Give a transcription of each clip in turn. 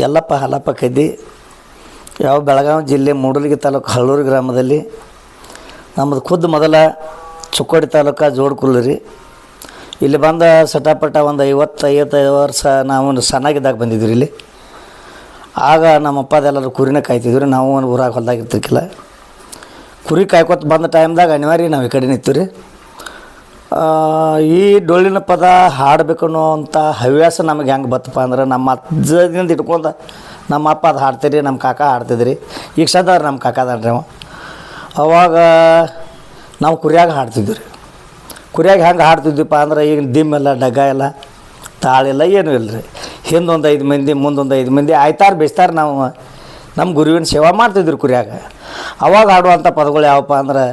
ಯಲ್ಲಪ್ಪ ಹಲಪ್ಪ ಕದ್ದಿ ಯಾವ ಬೆಳಗಾವಿ ಜಿಲ್ಲೆ ಮೂಡಲಗಿ ತಾಲೂಕು ಹಳ್ಳೂರು ಗ್ರಾಮದಲ್ಲಿ ನಮ್ಮದು ಖುದ್ದು ಮೊದಲ ಚುಕ್ಕೋಡಿ ತಾಲೂಕು ಜೋಡ್ಕುಲ್ಲರಿ ಇಲ್ಲಿ ಬಂದ ಸಟಾಪಟ ಒಂದು ಐವತ್ತು ಐವತ್ತೈದು ವರ್ಷ ನಾವು ಸಣ್ಣಾಗಿದ್ದಾಗ ಬಂದಿದ್ವಿ ಇಲ್ಲಿ. ಆಗ ನಮ್ಮ ಅಪ್ಪದೆಲ್ಲರೂ ಕುರಿನ ಕಾಯ್ತಿದ್ವಿ ನಾವು ಒಂದು ಊರಾಗ ಹೊಲ್ದಾಗ ಇರ್ತಿರ್ಕಿಲ್ಲ. ಕುರಿ ಕಾಯ್ಕೊತ ಬಂದ ಟೈಮ್ದಾಗ ಅನಿವಾರ್ಯ ನಾವು ಈ ಕಡೆ ನಿಂತೀವಿ ರೀ ಈ ಡೊಳ್ಳಿನ ಪದ ಹಾಡಬೇಕು ಅನ್ನೋವಂಥ ಹವ್ಯಾಸ ನಮಗೆ ಹೆಂಗೆ ಬತ್ತಪ್ಪ ಅಂದ್ರೆ ನಮ್ಮ ಅಜ್ಜದಿಂದ ಇಟ್ಕೊಂಡು ನಮ್ಮ ಅಪ್ಪ ಅದು ಹಾಡ್ತೀರಿ ನಮ್ಮ ಕಾಕ ಹಾಡ್ತಿದ್ರಿ. ಈಗ ಸದಾರ ನಮ್ಮ ಕಾಕ ಅದಾನ್ರಿ ಅವ. ಅವಾಗ ನಾವು ಕುರಿಯಾಗ ಹಾಡ್ತಿದ್ವಿ ರೀ ಕುರಿಯಾಗ ಹೆಂಗೆ ಹಾಡ್ತಿದ್ವಿಪ್ಪ ಅಂದ್ರೆ ಈಗ ದಿಮ್ ಎಲ್ಲ ಡಗ್ಗ ಎಲ್ಲ ತಾಳೆಲ್ಲ ಏನೂ ಇಲ್ಲ ರೀ ಹಿಂದೊಂದು ಐದು ಮಂದಿ, ಮುಂದೊಂದು ಐದು ಮಂದಿ ಆಯ್ತಾರೆ, ಬೇಸ್ತಾರೆ ನಾವು ನಮ್ಮ ಗುರುವಿನ ಸೇವಾ ಮಾಡ್ತಿದ್ರು ಕುರಿಯಾಗ. ಅವಾಗ ಹಾಡುವಂಥ ಪದಗಳು ಯಾವಪ್ಪ ಅಂದ್ರೆ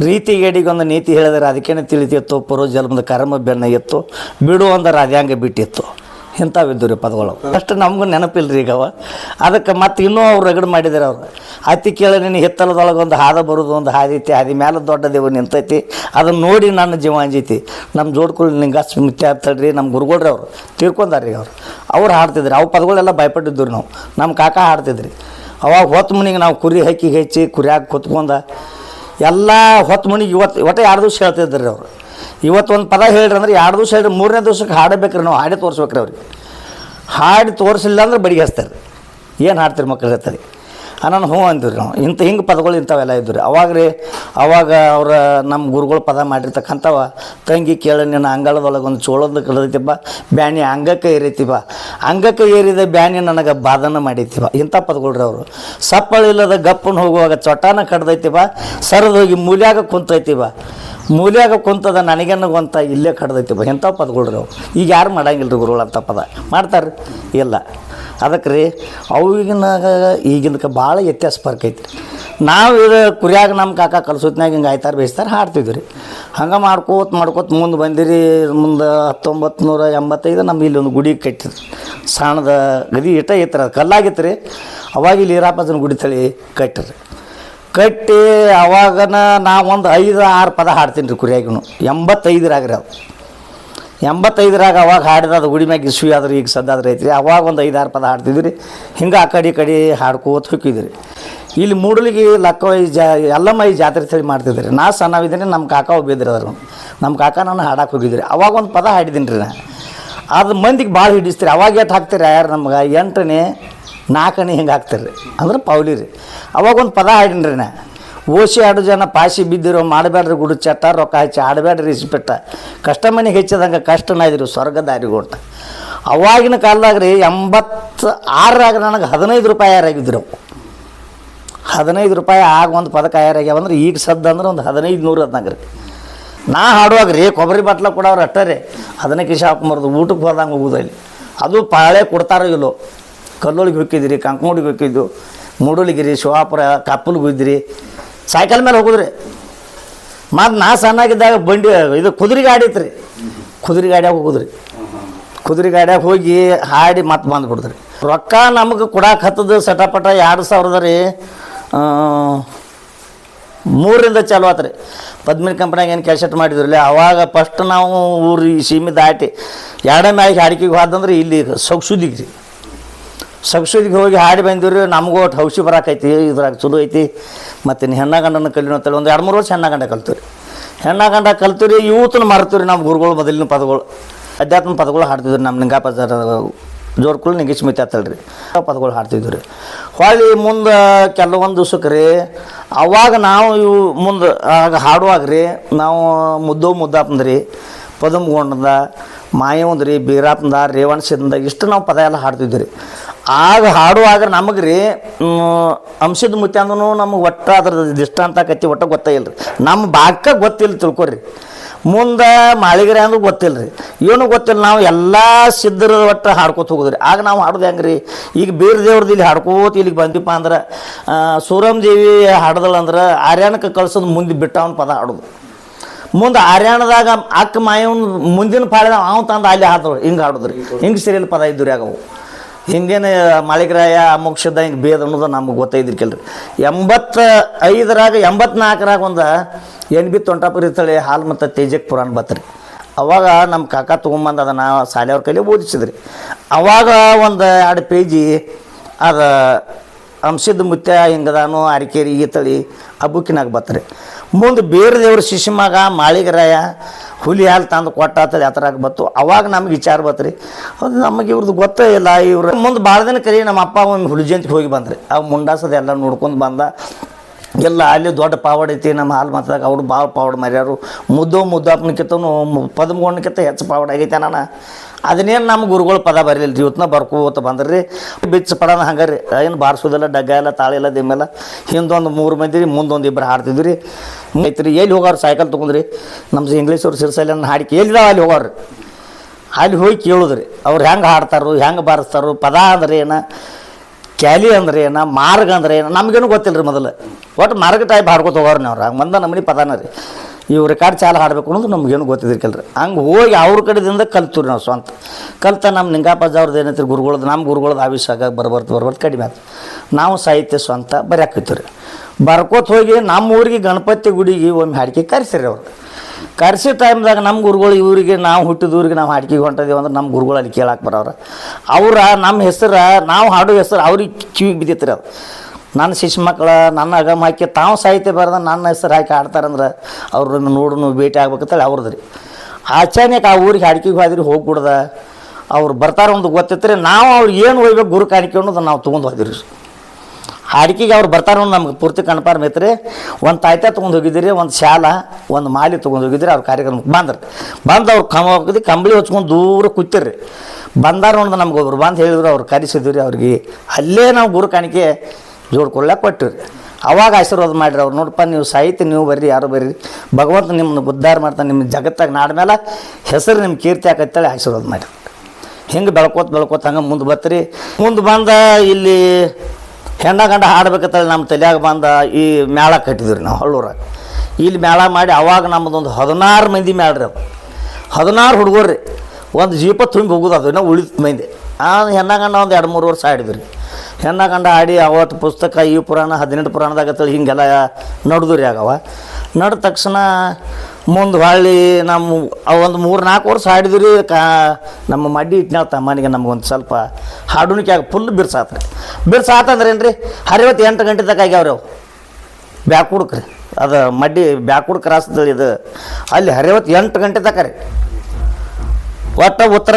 ರೀತಿ ಗೇಡಿಗೊಂದು ನೀತಿ ಹೇಳಿದರೆ ಅದಕ್ಕೇನೆ ತಿಳಿತಿತ್ತು ಪೂರ್ವ ಜನ್ಮದ ಕರ್ಮ ಬೆನ್ನ ಎತ್ತು. ಬಿಡು ಅಂದ್ರೆ ಅದ್ಯಾಂಗೆ ಬಿಟ್ಟಿತ್ತು. ಇಂಥವಿದ್ದು ರೀ ಪದಗಳು. ಅಷ್ಟು ನಮಗೂ ನೆನಪಿಲ್ಲ ರೀ ಈಗ ಅವ. ಅದಕ್ಕೆ ಮತ್ತೆ ಇನ್ನೂ ಅವ್ರು ರಗಡ್ ಮಾಡಿದಾರೆ ಅವ್ರು. ಅತಿ ಕೇಳಿ ನಿನ್ನ ಹಿತ್ತಲದೊಳಗೆ ಒಂದು ಹಾದ ಬರೋದು, ಒಂದು ಹಾದಿ ಐತಿ, ಹಾದಿ ಮೇಲೆ ದೊಡ್ಡ ದೇವ ನಿಂತೈತಿ. ಅದನ್ನು ನೋಡಿ ನನ್ನ ಜೀವ ಅಂಜೈತಿ. ನಮ್ಮ ಜೋಡ್ಕೊಳ್ಳಿ ನಿಂಗೆ ಮಿಥ್ಯ ಆಗ್ತಾಳ್ರಿ ನಮ್ಮ ಗುರುಗಳ್ರಿ ಅವರು. ತಿಳ್ಕೊಂಡಾರ್ರಿ ಅವ್ರು. ಅವ್ರು ಹಾಡ್ತಿದ್ರು. ಅವು ಪದಗಳೆಲ್ಲ ಭಯಪಟ್ಟಿದ್ರು ನಾವು. ನಮ್ಮ ಕಾಕ ಹಾಡ್ತಿದ್ರಿ. ಅವಾಗ ಹೊತ್ತು ಮುನಿಗೆ ನಾವು ಕುರಿ ಹಕ್ಕಿ ಹೆಚ್ಚಿ ಕುರಿಯಾಗ ಕುತ್ಕೊಂಡ ಎಲ್ಲ ಹೊತ್ತು ಮನಿಗೆ ಇವತ್ತು ಒಟ್ಟು ಎರಡು ದಿವಸ ಹೇಳ್ತಿದ್ರಿ ಅವರು. ಇವತ್ತು ಒಂದು ಪದ ಹೇಳ್ರಿ ಅಂದ್ರೆ ಎರಡು ದಿವಸ ಹೇಳ್ರಿ, ಮೂರನೇ ದಿವ್ಸಕ್ಕೆ ಹಾಡಬೇಕ್ರಿ ನಾವು, ಹಾಡಿ ತೋರಿಸ್ಬೇಕ್ರಿ ಅವ್ರಿಗೆ. ಹಾಡಿ ತೋರಿಸಿಲ್ಲ ಅಂದ್ರೆ ಬಡಿಗೆ ಹಚ್ತಾರೆ. ಏನು ಹಾಡ್ತೀರಿ ಮಕ್ಕಳು ಹೇಳ್ತಾರೆ ನಾನು ಹ್ಞೂ ಅಂತೀವಿ ನಾವು. ಇಂಥ ಹಿಂಗೆ ಪದಗಳು ಇಂಥವೆಲ್ಲ ಇದ್ವು ರೀ ಅವಾಗ ರೀ ಅವಾಗ ಅವ್ರ ನಮ್ಮ ಗುರುಗಳು ಪದ ಮಾಡಿರ್ತಕ್ಕಂಥವ, ತಂಗಿ ಕೇಳಿ, ನಿನ್ನ ಅಂಗಳದೊಳಗೆ ಒಂದು ಚೋಳದ ಕಳೆದೈತಿಪ್ಪ ಬ್ಯಾನಿ ಅಂಗಕ್ಕೆ ಏರಿತಿಬ್ಬ. ಅಂಗಕ್ಕೆ ಏರಿದ ಬ್ಯಾನಿ ನನಗೆ ಬಾದನ ಮಾಡಿತಿವ ಇಂಥ ಪದಗಳು ರೀ ಅವರು ಸಪ್ಪಳಿಲ್ಲದ ಗಪ್ಪನ ಹೋಗುವಾಗ ಚೊಟಾನ ಕಡ್ದೈತಿವ ಸರದೋಗಿ ಮೂಲ್ಯಾಗ ಕುಂತೈತಿವ ಮೂಲ್ಯಾಗ ಕುಂತದ ನನಗೆನಗೊಂತ ಇಲ್ಲೇ ಕಡ್ದೈತಿವ ಇಂಥ ಪದಗಳು ರೀ ಅವು ಈಗ ಯಾರು ಮಾಡಂಗಿಲ್ಲ ರೀ ಗುರುಗಳು ಅಂತ ಪದ? ಮಾಡ್ತಾರೆ ಇಲ್ಲ. ಅದಕ್ಕೆ ರೀ ಅವಾಗಿನ ಈಗಿನಕ್ಕೆ ಭಾಳ ವ್ಯತ್ಯಾಸ ಫರ್ಕ್ ಐತಿ ನಾವು ಇದು ಕುರಿಯಾಗ ನಮ್ಮ ಕಾಕ ಕಲ್ಸೋತ್ನಾಗ ಹಿಂಗೆ ಆಯ್ತಾರೆ ಬೇಯಿಸ್ತಾರೆ ಹಾಡ್ತಿದ್ವಿ ರೀ. ಹಂಗೆ ಮಾಡ್ಕೋತ ಮಾಡ್ಕೋತ ಮುಂದೆ ಬಂದಿರಿ ಮುಂದೆ ಹತ್ತೊಂಬತ್ತು ನೂರ ಎಂಬತ್ತೈದು ನಮ್ಮ ಇಲ್ಲಿ ಒಂದು ಗುಡಿ ಕಟ್ಟಿದ್ರು. ಸಣ್ಣದ ಗದಿ ಇಟ್ಟ ಇತ್ತು ಅದು ಕಲ್ಲಾಗಿತ್ತು ರೀ ಅವಾಗ ಇಲ್ಲಿ ಈರಾಪಜನ ಗುಡಿ ತಳಿ ಕಟ್ಟಿರಿ. ಕಟ್ಟಿ ಅವಾಗನ ನಾವು ಒಂದು ಐದು ಆರು ಪದ ಹಾಡ್ತೀನಿ ರೀ ಕುರಿಯಾಗಿನೂ. ಎಂಬತ್ತೈದರಾಗ್ರಿ ಅದು. ಎಂಬತ್ತೈದರಾಗ ಅವಾಗ ಹಾಡಿದ ಅದು ಗುಡಿ ಮ್ಯಾಗ ಇಸ್ವಿ ಆದ್ರೆ ಈಗ ಸದ್ದಾದ್ರೆ ಐತ್ರಿ. ಅವಾಗ ಒಂದು ಐದಾರು ಪದ ಹಾಡ್ತಿದ್ವಿ ಹಿಂಗೆ ಆ ಕಡೆ ಕಡೆ ಹಾಡ್ಕೋತ ಹೋಗಿದ್ರಿ ಇಲ್ಲಿ ಮೂಡಲಿಗೆ ಲಕ್ಕವೈ ಜಾ ಎಲ್ಲಮ್ಮ ಈ ಜಾತ್ರೆ ತಳಿ ಮಾಡ್ತಿದ್ರಿ ನಾ ಸಣ್ಣವಿದ್ದೀನಿ ನಮ್ಮ ಕಾಕ ಒಬ್ಬಿದ್ರಿ ಅದ್ರ ನಮ್ಮ ಕಾಕ ನಾನು ಹಾಡಕ್ಕೆ ಹೋಗಿದ್ರಿ ಅವಾಗ ಒಂದು ಪದ ಹಾಡಿದ್ದೀನಿ ರೀ ನಾ. ಅದು ಮಂದಿಗೆ ಭಾಳ ಹಿಡಿಸ್ತೀರಿ. ಅವಾಗ ಎಷ್ಟು ಹಾಕ್ತೀರಿ ಯಾರು ನಮ್ಗೆ? ಎಂಟನೇ ನಾಲ್ಕನೇ ಹಿಂಗೆ ಹಾಕ್ತೀರಿ ಅಂದ್ರೆ ಪೌಲಿ ರೀ. ಅವಾಗ ಒಂದು ಪದ ಹಾಡಿನಿ ರೀ ನಾ. ಓಸಿ ಆಡು ಜನ ಪಾಸಿ ಬಿದ್ದಿರೋ ಮಾಡಬೇಡ್ರಿ ಗುಡು ಚಟ್ಟ, ರೊಕ್ಕ ಹಚ್ಚಿ ಆಡಬೇಡ್ರಿ ಇಸ್ಬಿಟ್ಟ ಕಷ್ಟ ಮನೆಗೆ ಹೆಚ್ಚದಂಗೆ ಕಷ್ಟನ ಇದ್ರಿ ಸ್ವರ್ಗ ದಾರಿಗೂ ಅಂತ ಅವಾಗಿನ ಕಾಲದಾಗ ರೀ ಎಂಬತ್ತು ಆರಾಗ ನನಗೆ ಹದಿನೈದು ರೂಪಾಯಿ ಯಾರಾಗಿದ್ರು. ಹದಿನೈದು ರೂಪಾಯಿ ಆಗ ಒಂದು ಪದಕ ಯಾರಾಗ್ಯಾವಂದ್ರೆ ಈಗ ಸದ್ದು ಅಂದ್ರೆ ಒಂದು ಹದಿನೈದು ನೂರು ಅದಂಗೆ ರೀ. ನಾ ಹಾಡುವಾಗ ರೀ, ಕೊಬ್ಬರಿ ಬಟ್ಲ ಕೊಡೋರು ಅಷ್ಟೇ ರೀ. ಅದನ್ನೇ ಕಿಶ ಹಾಕೊಂಬಾರ್ದು ಊಟಕ್ಕೆ ಹೋದಂಗೆ ಹೋಗೋದಲ್ಲಿ ಅದು ಪಾಳೆ ಕೊಡ್ತಾರೋ ಇಲ್ಲೋ. ಕಲ್ಲೊಳಗೆ ಹೋಗಿದ್ರಿ ಕಂಕಮೂಡಿಗೆ ಹೋಗಿದ್ದು ಮೂಡಲಿಗಿರಿ, ಶಿವಾಪುರ, ಕಪ್ಪಲ್ಗೆ ಹೋಗಿದ್ರಿ ಸೈಕಲ್ ಮೇಲೆ ಹೋಗುದ್ರಿ. ಮತ್ತು ನಾ ಸಣ್ಣಾಗಿದ್ದಾಗ ಬಂಡಿ, ಇದು ಕುದುರೆ ಗಾಡಿ ಐತ್ರಿ. ಕುದುರೆ ಗಾಡ್ಯಾಗ ಹೋಗುದ್ರಿ. ಕುದುರೆ ಗಾಡ್ಯಾಗ ಹೋಗಿ ಹಾಡಿ ಮತ್ತೆ ಬಂದ್ಬಿಡ್ದ್ರಿ ರೊಕ್ಕ ನಮಗೆ ಕೊಡಕ್ಕೆ ಹತ್ತದ ಸಟಪಟ ಎರಡು ಸಾವಿರದ ರೀ ಮೂರರಿಂದ ಚಾಲು ಆತ್ರಿ. ಪದ್ಮಿನಿ ಕಂಪ್ನಿಯಾಗ ಏನು ಕ್ಯಾಶೆಟ್ ಮಾಡಿದ್ರಲ್ಲ, ಅವಾಗ ಫಸ್ಟ್ ನಾವು ಊರು, ಸೀಮೆ ದಾಟಿ ಎರಡನೇ ಮ್ಯಾಗ ಹಾಡಿಕೆಗೆ ಹೋದಂದ್ರೆ ಇಲ್ಲಿ ಸೊಗ್ಸುದಿಗೆ ರೀ ಸಬ್ಸಿಡಿಗೆ ಹೋಗಿ ಹಾಡಿ ಬಂದಿವ್ರಿ, ನಮಗೂ ಒಟ್ಟು ಹೌಸಿ ಬರಾಕೈತಿ, ಇದ್ರಾಗ ಚಲೋ ಐತಿ. ಮತ್ತು ಹೆಣ್ಣ ಗಂಡನ ಕಲಿನೋ ಅಂತೇಳಿ ಒಂದು ಎರಡು ಮೂರು ವರ್ಷ ಹೆಣ್ಣ ಗಂಡ ಕಲ್ತೀವಿ ಹೆಣ್ಣ ಗಂಡ ಕಲ್ತೀವಿ ಇವತ್ತನ್ನು ಮರ್ತೀವಿ ನಮ್ಮ ಗುರುಗಳು ಮೊದಲಿನ ಪದಗಳು. ಅಧ್ಯಾತ್ಮ ಪದಗಳು ಹಾಡ್ತಿದ್ರು ನಮ್ಮ ನಿಂಗಾಪ ಜೋಡ್ಕೊಳ್ಳಿ ನಿಂಗೆ ಸ್ಮಿತ ಆತಲ್ರಿ ಪದಗಳು ಹಾಡ್ತಿದ್ವಿ ರೀ ಹೊಳ್ಳಿ ಮುಂದೆ ಕೆಲವೊಂದು ದಿವ್ಸಕ್ಕೆ ರೀ ಅವಾಗ ನಾವು ಇವು ಮುಂದೆ ಆಗ ಹಾಡುವಾಗ ರೀ ನಾವು ಮುದ್ದೋ ಮುದ್ದಾಪಂದ್ರಿ ಪದಮ್ಗೊಂಡದ ಮಾಯವಂದ್ರಿ ಬೀರಾಪಂದ ರೇವಣಸಿಂದ ಇಷ್ಟು ನಾವು ಪದ ಎಲ್ಲ ಹಾಡ್ತಿದ್ವಿ ರೀ ಆಗ ಹಾಡುವಾಗ ನಮಗೆ ರೀ ಅಂಶದ ಮುತ್ತೆ ಅಂದ್ರೂ ನಮಗೆ ಒಟ್ಟ ಅದ್ರ ದಿಷ್ಟಾಂತ ಕತ್ತಿ ಒಟ್ಟ ಗೊತ್ತಾಗಿಲ್ಲ ರೀ ನಮ್ಮ ಭಾಗಕ್ಕೆ ಗೊತ್ತಿಲ್ಲ ತಿಳ್ಕೊರಿ. ಮುಂದೆ ಮಾಳಿಗರೆ ಅಂದ್ರೆ ಗೊತ್ತಿಲ್ಲ ರೀ ಏನು ಗೊತ್ತಿಲ್ಲ, ನಾವು ಎಲ್ಲ ಸಿದ್ಧರ ಒಟ್ಟು ಹಾಡ್ಕೋತ ಹೋಗುದ್ರಿ. ಆಗ ನಾವು ಹಾಡೋದು ಹೆಂಗೆ ಈಗ ಬೇರೆ ದೇವ್ರದ್ದು ಇಲ್ಲಿ ಹಾಡ್ಕೋತ ಇಲ್ಲಿಗೆ ಬಂದಿಪ್ಪ ಅಂದ್ರೆ ಸೂರಮ್ ದೇವಿ ಹಾಡ್ದಳ ಅಂದ್ರೆ ಆರ್ಯಾಣಕ್ಕೆ ಕಳ್ಸೋದು ಮುಂದೆ ಬಿಟ್ಟ ಅವ್ನ ಪದ ಹಾಡೋದು. ಮುಂದೆ ಹರ್ಯಾಣದಾಗ ಅಕ್ಕ ಮಾಯವನ್ ಮುಂದಿನ ಪಾಳಿದ ಅವ್ನು ತಂದು ಅಲ್ಲಿ ಹಾದ್ರು ಹಿಂಗೆ ಹಾಡುದ್ರಿ. ಹಿಂಗೆ ಸೀರಿಯಲ್ ಪದ ಇದ್ದು ರೀ ಆಗವು ಹಿಂಗೇನು ಮಾಳಿಗರಾಯ ಮೋಕ್ಷದ ಹಿಂಗೆ ಭೇದ ಅನ್ನೋದು ನಮ್ಗೆ ಗೊತ್ತೈದ್ರಿ ಕೆಲ್ರಿ ಎಂಬತ್ತ ಐದರಾಗ ಎಂಬತ್ನಾಲ್ಕರಾಗ ಒಂದು ಎಣ್ ಬಿ ತೊಂಟಾಪುರಿ ತಳಿ ಹಾಲು ಮತ್ತು ತೇಜಕ್ ಪುರಾಣ ಬತ್ರಿ ಅವಾಗ ನಮ್ಮ ಕಾಕ ತೊಗೊಂಬಂದು ಅದನ್ನು ಶಾಲೆಯವ್ರ ಕೈಲಿ ಓದಿಸಿದ್ರಿ ಅವಾಗ ಒಂದು ಎರಡು ಪೇಜಿ ಅದು ಅಂಶದ ಮುತ್ಯ ಹಿಂಗದಾನು, ಅರಿಕೇರಿ ಈ ತಳಿ ಆ ಬುಕ್ಕಿನಾಗ ಬತ್ರಿ ಮುಂದೆ ಬೇರೆ ದೇವ್ರ ಶಿಶುಮಗ ಮಾಳಿಗರಾಯ, ಹುಲಿ ಹಾಲು ತಂದು ಕೊಟ್ಟ ಯಾತ್ರಾಗ ಬತ್ತು. ಅವಾಗ ನಮ್ಗೆ ವಿಚಾರ ಬತ್ತರಿ ಅದು ನಮಗೆ ಇವ್ರದ್ದು ಗೊತ್ತೇ ಇಲ್ಲ ಇವ್ರ. ಮುಂದೆ ಭಾಳ ದಿನ ಕರಿ ನಮ್ಮ ಅಪ್ಪ ಒಮ್ಮೆ ಹುಲಿ ಜಯಂತಿಗೆ ಹೋಗಿ ಬಂದ್ರಿ. ಆ ಮುಂಡಾಸದೆಲ್ಲ ನೋಡ್ಕೊಂಡು ಬಂದ. ಎಲ್ಲ ಅಲ್ಲಿ ದೊಡ್ಡ ಪಾವಡ್ ಐತಿ, ನಮ್ಮ ಹಾಲು ಮಾತಾಗ ಅವ್ರು ಭಾಳ ಪಾವಡ್ ಮರ್ಯಾರು. ಮುದ್ದು ಮುದ್ದಪ್ಪನಕ್ಕಿಂತನು ಪದಮಗೊಂಡಕ್ಕಿಂತ ಹೆಚ್ಚು ಪಾವಡ್ ಆಗೈತೆ ನಾನು ಅದನ್ನೇನು ನಮ್ಮ ಗುರುಗಳು ಪದ ಬರಲಿಲ್ಲ ರೀ ಇವತ್ತನ ಬರ್ಕೋತ ಬಂದ್ರಿ. ಬಿಚ್ಚ ಪಡನ ಹಂಗೆ ರೀ ಏನು ಬಾರಿಸೋದಿಲ್ಲ, ಡಗ್ಗ ಎಲ್ಲ ತಾಳೆ ಎಲ್ಲ ದಿಮ್ಮೆಲ್ಲ ಹಿಂದೊಂದು ಮೂರು ಮಂದಿ ರೀ, ಮುಂದೊಂದು ಇಬ್ಬರು ಹಾಡ್ತಿದ್ವಿ ರೀ. ಐತ್ರಿ ಎಲ್ಲಿ ಹೋಗೋರು ಸೈಕಲ್ ತೊಗೊಂಡ್ರಿ? ನಮ್ಮ ಇಂಗ್ಲೀಷ್ ಅವ್ರು ಸಿರ್ಸಲ್ಲಿ ಹಾಡಿಕೆ ಎಲ್ಲಿದಾವ ಅಲ್ಲಿ ಹೋಗೋರು ಅಲ್ಲಿ ಹೋಗಿ ಕೇಳುದ್ರಿ. ಅವ್ರು ಹೆಂಗೆ ಹಾಡ್ತಾರೋ ಹೆಂಗೆ ಬಾರಿಸ್ತಾರೋ ಪದ ಅಂದ್ರೆ ಏನ? ಕ್ಯಾಲಿ ಅಂದ್ರೆ ಏನ, ಮಾರ್ಗ ಅಂದ್ರೆ ಏನ, ನಮಗೇನು ಗೊತ್ತಿಲ್ಲ ರೀ ಮೊದಲು. ಒಟ್ಟು ಮಾರ್ಗ ಟೈಪ್ ಹಾಡ್ಕೊತ ಹೋಗೋರು ಅವ್ರು. ಮಂದ ನಮ್ಮನಿ ಪದಾನ ರೀ. ಇವ್ರ ರೆಕಾರ್ಡ್ ಚಾಲ ಹಾಡ್ಬೇಕು ಅನ್ನೋದು ನಮ್ಗೇನು ಗೊತ್ತಿದ್ರಿ ರೀ ಹಂಗೆ ಹೋಗಿ ಅವ್ರ ಕಡೆದಿಂದ ಕಲ್ತೀವಿ ನಾವು ಸ್ವಂತ. ಕಲ್ತ ನಮ್ಮ ನಿಂಗಾಪಜ್ಜ ಅವ್ರದ್ದು ಏನೈತಿ ಗುರುಗಳದ್ದು ನಮ್ಮ ಗುರುಗಳದ್ದು ಆವಿಷಾಗ ಬರ್ಬರ್ತು ಬರ್ಬರ್ತು ಕಡಿಮೆ ಆಯ್ತು ನಾವು ಸಾಹಿತ್ಯ ಸ್ವಂತ ಬರ್ಯಾಕತ್ತೀವಿ ರೀ ಬರ್ಕೋತ ಹೋಗಿ ನಮ್ಮ ಊರಿಗೆ ಗಣಪತಿ ಗುಡಿಗೆ ಒಮ್ಮೆ ಹಾಡಿಕೆ ಕರೆಸಿರಿ ಅವ್ರು. ಕರೆಸಿ ಟೈಮ್ದಾಗ ನಮ್ಮ ಗುರುಗಳು ಇವರಿಗೆ ನಾವು ಹುಟ್ಟಿದ ಊರಿಗೆ ನಾವು ಹಾಡ್ಕಿಗೆ ಹೊಂಟಿದ್ದೀವಿ ಅಂದ್ರೆ ನಮ್ಮ ಗುರುಗಳು ಅಲ್ಲಿ ಕೇಳಕ್ಕೆ ಬರೋರು. ಅವ್ರ ನಮ್ಮ ಹೆಸರು, ನಾವು ಹಾಡೋ ಹೆಸರು ಅವ್ರಿಗೆ ಕಿವಿಗೆ ಬಿದ್ದಿತ್ತು ಅದು. ನನ್ನ ಶಿಶು ಮಕ್ಕಳ ನನ್ನ ಅಗಮ ಹಾಕಿ ತಾವು ಸಾಹಿತ್ಯ ಬರೆದ ನನ್ನ ಹೆಸರು ಹಾಕಿ ಆಡ್ತಾರಂದ್ರೆ ಅವ್ರನ್ನ ನೋಡು ಭೇಟಿ ಆಗ್ಬೇಕಂತೇಳಿ ಅವ್ರದ್ದು ರೀ ಅಚಾನಕ್ ಆ ಊರಿಗೆ ಹಾಡ್ಕಿಗೆ ಹೋದ್ರಿ, ಹೋಗ್ಬಿಡ್ದ. ಅವ್ರು ಬರ್ತಾರ ಒಂದು ಗೊತ್ತಿತ್ತು ರೀ ನಾವು ಅವ್ರು ಏನು ಹೋಗ್ಬೇಕು ಗುರು ಕಾಣಿಕೆ ಅನ್ನೋದು ನಾವು ತೊಗೊಂಡು ಹೋದಿರಿ. ಹಾಡಿಕೆಗೆ ಅವ್ರು ಬರ್ತಾರ ನಮ್ಗೆ ಪೂರ್ತಿ ಕನ್ಫರ್ಮ್ ಮೈತ್ರಿ ಒಂದು ತಾಯ್ತಾ ತೊಗೊಂಡು ಹೋಗಿದ್ದೀರಿ, ಒಂದು ಶಾಲ, ಒಂದು ಮಾಲಿ ತೊಗೊಂಡು ಹೋಗಿದ್ದೀರಿ, ಅವ್ರ ಕಾರ್ಯಕ್ರಮಕ್ಕೆ ಬಂದ್ರಿ. ಬಂದು ಅವ್ರು ಕಮ ಹೋಗಿದ್ದು ಕಂಬಳಿ ಹೊಚ್ಕೊಂಡು ದೂರ ಕೂತಿರ್ರಿ. ಬಂದಾರ ಒಂದು ನಮ್ಗೆ ಒಬ್ರು ಬಂದು ಹೇಳಿದ್ರು, ಅವ್ರು ಕರೆಸಿದ್ವಿ ಅವ್ರಿಗೆ. ಅಲ್ಲೇ ನಾವು ಗುರು ಕಾಣಿಕೆ ಜೋಡ್ಕೊಳ್ಳಕ್ಕೆ ಕೊಟ್ಟಿವ್ರಿ. ಅವಾಗ ಆಶೀರ್ವಾದ ಮಾಡಿರಿ ಅವ್ರು. ನೋಡಪ್ಪ ನೀವು ಸಾಹಿತ್ಯ, ನೀವು ಬರ್ರಿ, ಯಾರು ಬರ್ರಿ. ಭಗವಂತ ನಿಮ್ಮನ್ನು ಉದ್ಧಾರ ಮಾಡ್ತಾನೆ ನಿಮ್ಮ ಜಗತ್ತಾಗ ನಾಡ್ಮೇಲೆ ಹೆಸರು ನಿಮ್ಮ ಕೀರ್ತಿ ಆಕತ್ತೇಳಿ ಆಶೀರ್ವಾದ ಮಾಡಿರಿ. ಹಿಂಗೆ ಬೆಳ್ಕೋತ ಬೆಳ್ಕೋತ ಹಂಗೆ ಮುಂದೆ ಬತ್ರಿ. ಮುಂದೆ ಬಂದ ಇಲ್ಲಿ ಹೆಣ್ಣ ಗಂಡ ಹಾಡ್ಬೇಕಂತೇಳಿ ನಮ್ಮ ತಲೆಯಾಗ ಬಂದ ಈ ಮೇಳ ಕಟ್ಟಿದ್ರಿ ನಾವು ಹಳ್ಳೂರ ಇಲ್ಲಿ ಮೇಳ ಮಾಡಿ ಅವಾಗ ನಮ್ಮದೊಂದು ಹದಿನಾರು ಮಂದಿ ಮೇಳ್ರಿ ಅದು. ಹದಿನಾರು ಹುಡುಗರು ರೀ ಒಂದು ಜೀಪ ತುಂಬಿ ಹೋಗೋದು ಅದು ನಾವು ಉಳಿದ ಮಂದಿ. ಆ ಹೆಣ್ಣ ಗಂಡ ಒಂದು ಎರಡು ಮೂರು ವರ್ಷ ಆಡಿದ್ರಿ. ಹೆಣ್ಣಾಗಂಡ ಆಡಿ ಅವತ್ತು ಪುಸ್ತಕ ಈ ಪುರಾಣ, ಹದಿನೆಂಟು ಪುರಾಣದಾಗ ತಳಿ ಹಿಂಗೆಲ್ಲ ನಡೆದು ರೀ ಆಗವ. ನಡೆದ ತಕ್ಷಣ ಮುಂದೆ ಹೊಳ್ಳಿ ನಮ್ಮ ಒಂದು ಮೂರು ನಾಲ್ಕು ವರ್ಷ ಹಾಡಿದ್ರಿ ಕಾ ನಮ್ಮ ಮಡ್ಡಿ ಇಟ್ನಾಳ ತಮ್ಮನಿಗೆ ನಮ್ಗೊಂದು ಸ್ವಲ್ಪ ಹಾಡುಣಿಕೆ ಫುಲ್ ಬಿರ್ಸಾತ್ರಿ. ಬಿರ್ಸಾತಂದ್ರೆ ಏನು ರೀ ಅರವತ್ತು ಎಂಟು ಗಂಟೆ ತನಕ ಆಗ್ಯಾವ್ರಿ ಅವು. ಬ್ಯಾಕುಡ್ಕ್ರಿ, ಅದು ಮಡ್ಡಿ ಬ್ಯಾಕುಡ್ ಕ್ರಾಸ್ದು ಇದು. ಅಲ್ಲಿ ಅರವತ್ತು ಎಂಟು ಗಂಟೆ ತನಕ ರೀ. ಒಟ್ಟ ಉತ್ತರ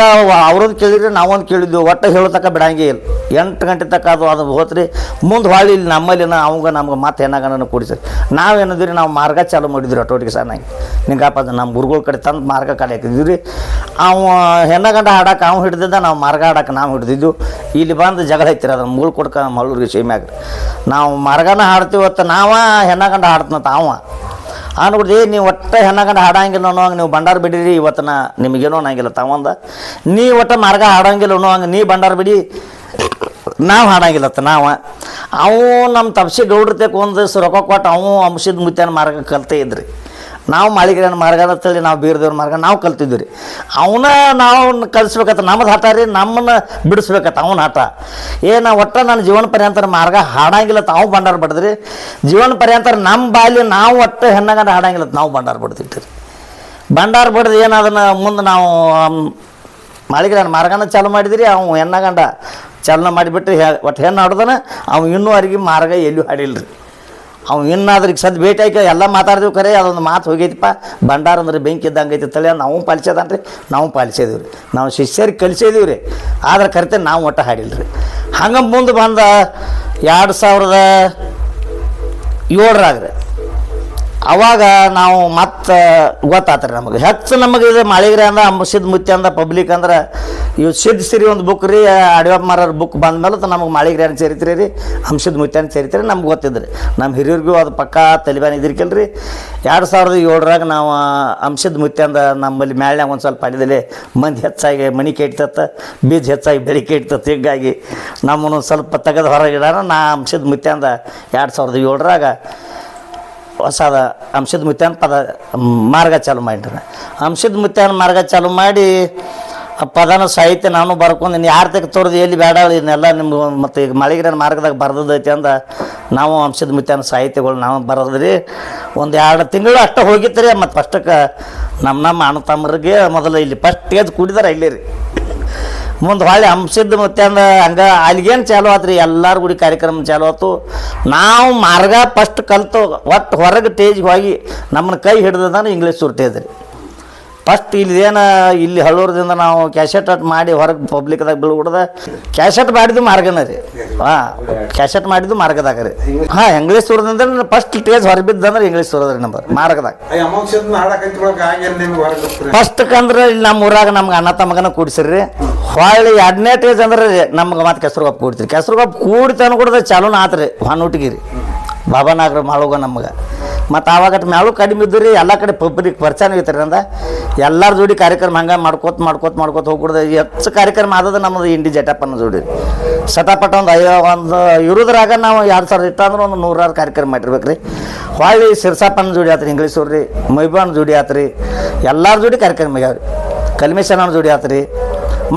ಅವ್ರದ್ದು ಕೇಳಿದ್ರೆ ನಾವೊಂದು ಕೇಳಿದ್ವಿ. ಒಟ್ಟ ಹೇಳೋ ಬಿಡಂಗೆ ಬಿಡಂಗೇ ಇಲ್ಲ. ಎಂಟು ಗಂಟೆ ತಕ್ಕ ಅದು ಅದು ಹೋತ್ರಿ. ಮುಂದೆ ಹೊಳ್ಳಿ ಇಲ್ಲಿ ನಮ್ಮಲ್ಲಿನ ಅವಂಗ ನಮ್ಗೆ ಮತ್ತೆ ಹೆಣ್ಣಗನ ಕೂಡಿಸ್ರಿ. ನಾವೇನದ್ರಿ ನಾವು ಮಾರ್ಗ ಚಾಲು ಮಾಡಿದ್ವಿ ಅಟೋಟಿಗೆ ನಂಗೆ ನಿಂಗಪ್ಪ ಅದು ನಮ್ಮ ಗುರುಗಳ ಕಡೆ ತಂದು ಮಾರ್ಗ ಕಡೆ ಹಾಕಿದ್ವಿ ರೀ ಅವ ಹೆಣ್ಣ ಗಂಡ ಹಾಡಕ್ಕೆ ಅವ್ನು ಹಿಡ್ದಿದ್ದ, ನಾವು ಮಾರ್ಗ ಹಾಡಕ್ಕೆ ನಾವು ಹಿಡ್ದಿದ್ದು ಇಲ್ಲಿ ಬಂದು ಜಗಳ ಐತಿರ ಅದನ್ನು ಮುಳು ಕೊಡ್ಕ ಮಳ್ಳೂರಿಗೆ ಆಗ್ರಿ. ನಾವು ಮಾರ್ಗನ ಹಾಡ್ತೀವಿ ಅಂತ ನಾವ ಹೆಣ್ಣ ಗಂಡ ಹಾಡ್ತನಂತ ಅವ. ಅನ್ಬಿಡ್ದು ನೀವು ಒಟ್ಟ ಹೆಣ್ಣಗಂಡ ಹಾಡಂಗಿಲ್ಲ ಅನ್ನೋಂಗೆ ನೀವು ಬಂಡಾರ ಬಿಡಿರಿ, ಇವತ್ತನ ನಿಮಗೇನೋ ಅನ್ನಂಗಿಲ್ಲ ತಾವಂದ. ನೀ ಒಟ್ಟ ಮಾರ್ಗ ಹಾಡಂಗಿಲ್ಲ ಅನ್ನೋಂಗೆ ನೀ ಬಂಡಾರ ಬಿಡಿ, ನಾವು ಹಾಡಂಗಿಲ್ಲತ್ತ ನಾವು. ಅವು ನಮ್ಮ ತಪ್ಸಿ ಗೌಡ್ರತೆ ಒಂದು ದಿವಸ ರೊಕ್ಕ ಕೊಟ್ಟು ಅವು ಅಂಶದ ಮುತ್ಯಾನ ಮಾರ್ಗ ಕಲ್ತೇ ಇದ್ರಿ. ನಾವು ಮಾಳಿಗೆರನ ಮಾರ್ಗ ಅಂತೇಳಿ ನಾವು ಬೀರದೇವ್ರ ಮಾರ್ಗ ನಾವು ಕಲ್ತಿದ್ವಿ ರೀ ಅವನ ನಾವು ಕಲಿಸ್ಬೇಕತ್ತ ನಮ್ಮದು ಹಠ ರೀ, ನಮ್ಮನ್ನ ಬಿಡಿಸ್ಬೇಕತ್ತ ಅವನ ಹಠ. ಏನ ಒಟ್ಟ ನನ್ನ ಜೀವನ ಪರ್ಯಂತರ ಮಾರ್ಗ ಹಾಡಂಗಿಲ್ಲ ತಾವು ಬಂಡಾರ ಬಡ್ದ್ರಿ. ಜೀವನ ಪರ್ಯಂತರ ನಮ್ಮ ಬಾಯಲ್ಲಿ ನಾವು ಒಟ್ಟು ಹೆಣ್ಣಗಂಡ ಹಾಡಂಗಿಲ್ಲ ನಾವು ಬಂಡಾರ ಬಡ್ದಿಟ್ಟಿರಿ. ಬಂಡಾರ ಬಡ್ದು ಏನು ಅದನ್ನು ಮುಂದೆ ನಾವು ಮಾಳಿಗೆರನ ಮಾರ್ಗನ ಚಾಲು ಮಾಡಿದ್ರಿ, ಅವ ಹೆಣ್ಣಗಂಡ ಚಾಲನೆ ಮಾಡಿಬಿಟ್ಟು ಹೆ, ಒಟ್ಟು ಹೆಣ್ಣು ಹಾಡ್ದನ ಅವ್ನು ಇನ್ನೂ ಅರಿಗೆ ಮಾರ್ಗ ಎಲ್ಲೂ ಹಾಡಿಲ್ಲ ರೀ ಅವ್ ಇನ್ನಾದ್ರೂ ಈಗ ಸದ್ ಭೇಟಿ ಆಯ್ಕೆ ಎಲ್ಲ ಮಾತಾಡಿದ್ವಿ ಖರೆ ಅದೊಂದು ಮಾತು ಹೋಗೈತಿಪ್ಪ. ಭಂಡಾರ ಅಂದ್ರೆ ಬೆಂಕಿ ಇದ್ದಂಗೆ ಐತಿ ತಲೆ, ನಾವು ಪಾಲಿಸೋದನ್ರಿ ನಾವು ಪಾಲಿಸಿದೀವಿ ರೀ ನಾವು ಶಿಷ್ಯರಿಗೆ ಕಲಿಸಿದೀವಿ ರೀ ಆದ್ರೆ ಕರಿತೆ ನಾವು ಒಟ್ಟು ಹಾಡಿಲ್ಲ ರೀ ಹಂಗೆ ಮುಂದೆ ಬಂದ ಎರಡು ಸಾವಿರದ ಏಳರಾಗ ರೀ ಅವಾಗ ನಾವು ಮತ್ತೆ ಗೊತ್ತಾತ್ರಿ ನಮಗೆ. ಹೆಚ್ಚು ನಮಗೆ ಇದು ಮಾಳಿಗ್ರಿ ಅಂದ ಸಿದ್ಧ ಮುತ್ಯ ಅಂದ ಪಬ್ಲಿಕ್ ಅಂದ್ರೆ ಇವು ಸಿದ್ಧ ಸಿರಿ ಒಂದು ಬುಕ್ ರೀ, ಅಡಿಯಪ್ಪ ಮಾರರ್ ಬುಕ್ ಬಂದ್ಮೇಲೆ ನಮಗೆ ಮಾಳಿಗ್ರಿ ಅಂತ ಸೇರಿತ್ರಿ ರೀ ಅಂಶದ ಮುತ್ತೆ ಅಂತ ಸೇರಿತ್ರಿ ನಮ್ಗೆ ಗೊತ್ತಿದ್ರಿ. ನಮ್ಮ ಹಿರಿಯರಿಗೂ ಅದು ಪಕ್ಕಾ ತಲಿಬಾನ್ ರೀ. ಎರಡು ಸಾವಿರದ ಏಳರಾಗ ನಾವು ಹಂಸದ ಮುತ್ಯ ಅಂದ ನಮ್ಮಲ್ಲಿ ಮೇಳ್ನಾಗ ಒಂದು ಸ್ವಲ್ಪ ಅಡಿದಲ್ಲಿ ಮಂದಿ ಹೆಚ್ಚಾಗಿ ಮಣಿ ಕೆಟ್ತತ್ತ ಬೀಜ ಹೆಚ್ಚಾಗಿ ಬೆಳೆ ಕೆಡ್ತತ್ತ ಹೀಗಾಗಿ ನಮ್ಮನ್ನು ಸ್ವಲ್ಪ ತೆಗೆದು ಹೊರಗಿಡಾರ ನಾ ಅಂಶದ ಮುತ್ಯ ಅಂದ ಎರಡು ಸಾವಿರದ ಏಳರಾಗ ಹೊಸದ ಅಂಶದ ಮುತ್ಯಾನ ಪದ ಮಾರ್ಗ ಚಾಲು ಮಾಡಿರಿ ಅಂಶದ ಮುತ್ಯಾನ ಮಾರ್ಗ ಚಾಲು ಮಾಡಿ ಪದನ ಸಾಹಿತ್ಯ ನಾನು ಬರ್ಕೊಂಡು ಯಾರು ತೆಗೆ ತೋರ್ದು ಎಲ್ಲಿ ಬೇಡ ಇದನ್ನೆಲ್ಲ ನಿಮ್ಗೆ ಮತ್ತು ಈಗ ಮಳೆಗಿರನ ಮಾರ್ಗದಾಗ ಬರ್ದದೈತಿ ಅಂದ, ನಾವು ಅಂಶದ ಮುತ್ಯಾನ ಸಾಹಿತ್ಯಗಳು ನಾವು ಬರೋದ್ರಿ ಒಂದು ಎರಡು ತಿಂಗಳು ಅಷ್ಟೇ ಹೋಗಿತ್ತು ರೀ ಮತ್ತು ಫಸ್ಟಕ್ಕೆ ನಮ್ಮ ನಮ್ಮ ಅಣ್ಣ ತಮ್ಮರಿಗೆ ಮೊದಲು ಇಲ್ಲಿ ಫಸ್ಟ್ ಕುಡಿದಾರೆ ಇಲ್ಲಿ ರೀ. ಮುಂದೆ ಹೊಳ್ಳಿ ಹಂಸಿದ್ದ ಮತ್ತೆ ಅಂದ ಹಂಗ ಅಲ್ಲಿಗೇನು ಚಾಲು ಆತ್ರಿ? ಎಲ್ಲರ ಗುಡಿ ಕಾರ್ಯಕ್ರಮ ಚಾಲು ಆಯ್ತು ನಾವು ಮಾರ್ಗ ಫಸ್ಟ್ ಕಲ್ತು ಒಟ್ಟು ಹೊರಗೆ ಟೇಜ್ಗೆ ಹೋಗಿ ನಮ್ಮನ್ನ ಕೈ ಹಿಡ್ದಂದ್ರೆ ಇಂಗ್ಲೀಷ್ ಸುರ್ಟೇದ್ರಿ ಫಸ್ಟ್ ಇಲ್ಲಿ ಏನು ಇಲ್ಲಿ ಹಳ್ಳೂರದಿಂದ ನಾವು ಕ್ಯಾಸೆಟ್ ಅಟ್ ಮಾಡಿ ಹೊರಗೆ ಪಬ್ಲಿಕ್ದಾಗ ಬೀಳ್ಬಿಡ್ದ ಕ್ಯಾಸೆಟ್ ಮಾಡಿದ್ದು ಮಾರ್ಗನ ರೀ. ಹಾಂ ಕ್ಯಾಸೆಟ್ ಮಾಡಿದ್ದು ಮಾರ್ಗದಾಗ ರೀ. ಹಾಂ ಇಂಗ್ಲೀಷ್ ಸುರದಂದ್ರೆ ಫಸ್ಟ್ ಟೇಜ್ ಹೊರಬಿದ್ದಂದ್ರೆ ಇಂಗ್ಲೀಷ್ ಸುರದ್ರಿ ನಂಬರ್ ಮಾರ್ಗದಾಗ. ಫಸ್ಟ್ ಕಂದ್ರೆ ಇಲ್ಲಿ ನಮ್ಮ ಊರಾಗ ನಮ್ಗೆ ಅಣ್ಣ ತಮ್ಮಗನ ಕೂಡಿಸಿರ್ರಿ ಹೊಳ್ಳಿ ಎರಡನೇ ಟೇಜ್ ಅಂದ್ರೆ ನಮ್ಗೆ ಮತ್ತೆ ಕೂಡ್ತಿರಿ ಕೂಡ್ತೀರಿ ಕೆಸರುಗೊಪ್ಪ ಕೂಡ್ತಾನೆ ಕೂಡ ಚಾಲೂನ ಆತ್ರಿ ಹೊನ್ನೂಟಿಗಿರಿ. ಬಾಬಾ ನಾಗರ ಮಾಳುಗ ನಮ್ಗೆ. ಮತ್ತು ಆವಾಗ ಮ್ಯಾಳು ಕಡಿಮೆ ಇದ್ದು ರೀ ಎಲ್ಲ ಕಡೆ ಪಬ್ಲಿಕ್ ಪರಿಚಯ ಐತ್ರಿ ಅಂದ ಎಲ್ಲರ ಜೋಡಿ ಕಾರ್ಯಕ್ರಮ ಹಂಗೆ ಮಾಡ್ಕೋತ ಮಾಡ್ಕೋತ ಮಾಡ್ಕೋತ ಹೋಗ್ಬಿಡ್ದೆ. ಹೆಚ್ಚು ಕಾರ್ಯಕ್ರಮ ಆದದ ನಮ್ಮದು ಇಂಡಿ ಜಟಪ್ಪನ ಜೋಡಿ. ಸತಾಪಟ್ಟ ಒಂದು ಐ, ಒಂದು ಇರೋದ್ರಾಗ ನಾವು ಎರಡು ಸಾವಿರ ಇತ್ತಂದ್ರೆ ಒಂದು ನೂರಾರು ಕಾರ್ಯಕ್ರಮ ಮಾಡಿರ್ಬೇಕು ರೀ ಹೊಳ್ಳಿ ಸಿರ್ಸಾಪನ ಜೋಡಿ ಆತ್ರಿ ಇಂಗ್ಲೀಷವ್ರು ರೀ ಮೈಬಾನ್ ಜೋಡಿ ಆತ್ರಿ, ಎಲ್ಲರ ಜೋಡಿ ಕಾರ್ಯಕ್ರಮ ಆಗ್ಯಾವ ರೀ ಕಲ್ಮೇಶನ ಜೋಡಿ ಆತ್ರಿ.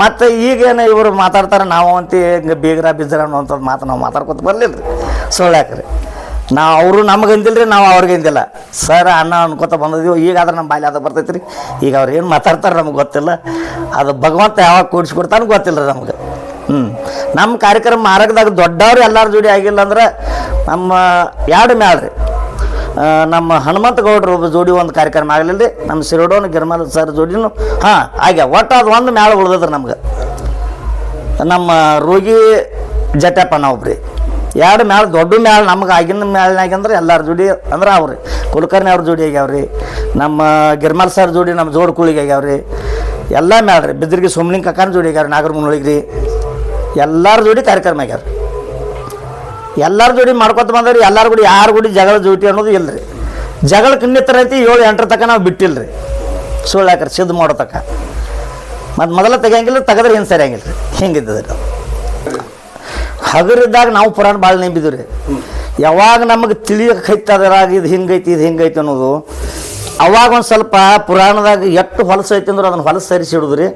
ಮತ್ತು ಈಗೇನು ಇವರು ಮಾತಾಡ್ತಾರೆ ನಾವು ಅಂತ ಹಿಂಗೆ ಬೀಗರ ಬಿಜ್ರ ಅನ್ನೋಂಥದ್ದು ಮಾತು ನಾವು ಮಾತಾಡ್ಕೊತ ಬರಲಿಲ್ಲ ರೀ ಸುಳ್ಳ್ಯಾಕ್ರಿ ನಾವು ಅವರು ನಮಗೆ ಅಂದಿಲ್ಲ ರೀ ನಾವು ಅವ್ರಿಗೆ ಅಂದಿಲ್ಲ. ಸರ್, ಅಣ್ಣ ಅನ್ಕೋತ ಬಂದಿದ್ದೀವಿ ಈಗಾದ್ರೆ ನಮ್ಮ ಬಾಲ್ಯ ಬರ್ತೈತೆ ರೀ ಈಗ ಅವ್ರು ಏನು ಮಾತಾಡ್ತಾರೆ ನಮ್ಗೆ ಗೊತ್ತಿಲ್ಲ. ಅದು ಭಗವಂತ ಯಾವಾಗ ಕೂಡಿಸ್ಬಿಡ್ತಾನೆ ಗೊತ್ತಿಲ್ಲ ರೀ ನಮ್ಗೆ. ಹ್ಞೂ ನಮ್ಮ ಕಾರ್ಯಕ್ರಮ ಮಾರಕದಾಗ ದೊಡ್ಡವ್ರು ಎಲ್ಲರ ಜೋಡಿ ಆಗಿಲ್ಲ ಅಂದ್ರೆ ನಮ್ಮ ಎರಡು ಮ್ಯಾಲ ರೀ ನಮ್ಮ ಹನುಮಂತ ಗೌಡ್ರು ಜೋಡಿ ಒಂದು ಕಾರ್ಯಕ್ರಮ ಆಗಲಿಲ್ಲ ರೀ ನಮ್ಮ ಸಿರೋಡೋನ್ ಗಿರ್ಮಲ್ ಸರ್ ಜೋಡಿನೂ, ಹಾಂ ಆಗ್ಯ ಒಟ್ಟು ಅದು ಒಂದು ಮ್ಯಾಲ ಉಳ್ದದ್ರಿ ನಮ್ಗೆ. ನಮ್ಮ ರೋಗಿ ಜಟಪ್ಪನ ಒಬ್ರಿ. ಎರಡು ಮ್ಯಾಲ, ದೊಡ್ಡ ಮ್ಯಾಲ, ನಮ್ಗೆ ಆಗಿನ ಮ್ಯಾಳ್ನಾಗ ಅಂದ್ರೆ ಎಲ್ಲರ ಜೋಡಿ ಅಂದ್ರೆ ಅವ್ರಿ. ಕುಲಕರ್ಣಿ ಅವ್ರ ಜೋಡಿ ಆಗ್ಯಾವ್ರಿ. ನಮ್ಮ ಗಿರ್ಮಲ್ ಸರ್ ಜೋಡಿ ನಮ್ಮ ಜೋಡ್ ಕುಳಿಗೆ ಆಗ್ಯಾವ್ರಿ. ಎಲ್ಲ ಮ್ಯಾಲ ರೀ. ಬಿದ್ರಿಗೆ ಸುಮ್ಲಿಂಗ್ ಕಕ್ಕನ ಜೋಡಿ ಆಗ್ಯಾರ ನಾಗರ ಮುನ್ನೊಳಿಗೆ ರೀ. ಎಲ್ಲರ ಜೋಡಿ ಕಾರ್ಯಕ್ರಮ ಆಗ್ಯಾರ ಎಲ್ಲರ ಜೋಡಿ ಮಾಡ್ಕೊತ ಬಂದ್ರಿ ಎಲ್ಲರ ಗುಡಿ, ಯಾರ ಗುಡಿ ಜಗಳ ಜೋಟಿ ಅನ್ನೋದು ಇಲ್ಲ ರೀ ಜಗಳ ಇನ್ನಿತರ ಐತಿ, ಏಳು ಎಂಟರ ತನಕ ನಾವು ಬಿಟ್ಟಿಲ್ಲ ರೀ ಸುಳ್ಳು ಹಾಕ್ರಿ ಸಿದ್ಧ ಮಾಡೋ ತಕ. ಮತ್ತು ಮೊದಲ ತೆಗಿಯಂಗಿಲ್ಲ, ತೆಗೆದ್ರೆ ಏನು ಸರಿಯಂಗಿಲ್ಲ ರೀ ಹಿಂಗಿದ್ದದ ಹಗರಿದ್ದಾಗ ನಾವು ಪುರಾಣ ಭಾಳ ನೆಂಬಿದ್ವಿ ರೀ. ಯಾವಾಗ ನಮಗೆ ಅದರಾಗ ಇದು ಹಿಂಗೈತಿ ಇದು ಹಿಂಗೈತಿ ಅನ್ನೋದು ಅವಾಗ ಒಂದು ಸ್ವಲ್ಪ ಪುರಾಣದಾಗ ಎಷ್ಟು ಹೊಲಸು ಐತಿ ಅಂದ್ರೆ ಅದನ್ನು ಹೊಲಸು ಸರಿಸಿ ಹಿಡಿದ್ರಿ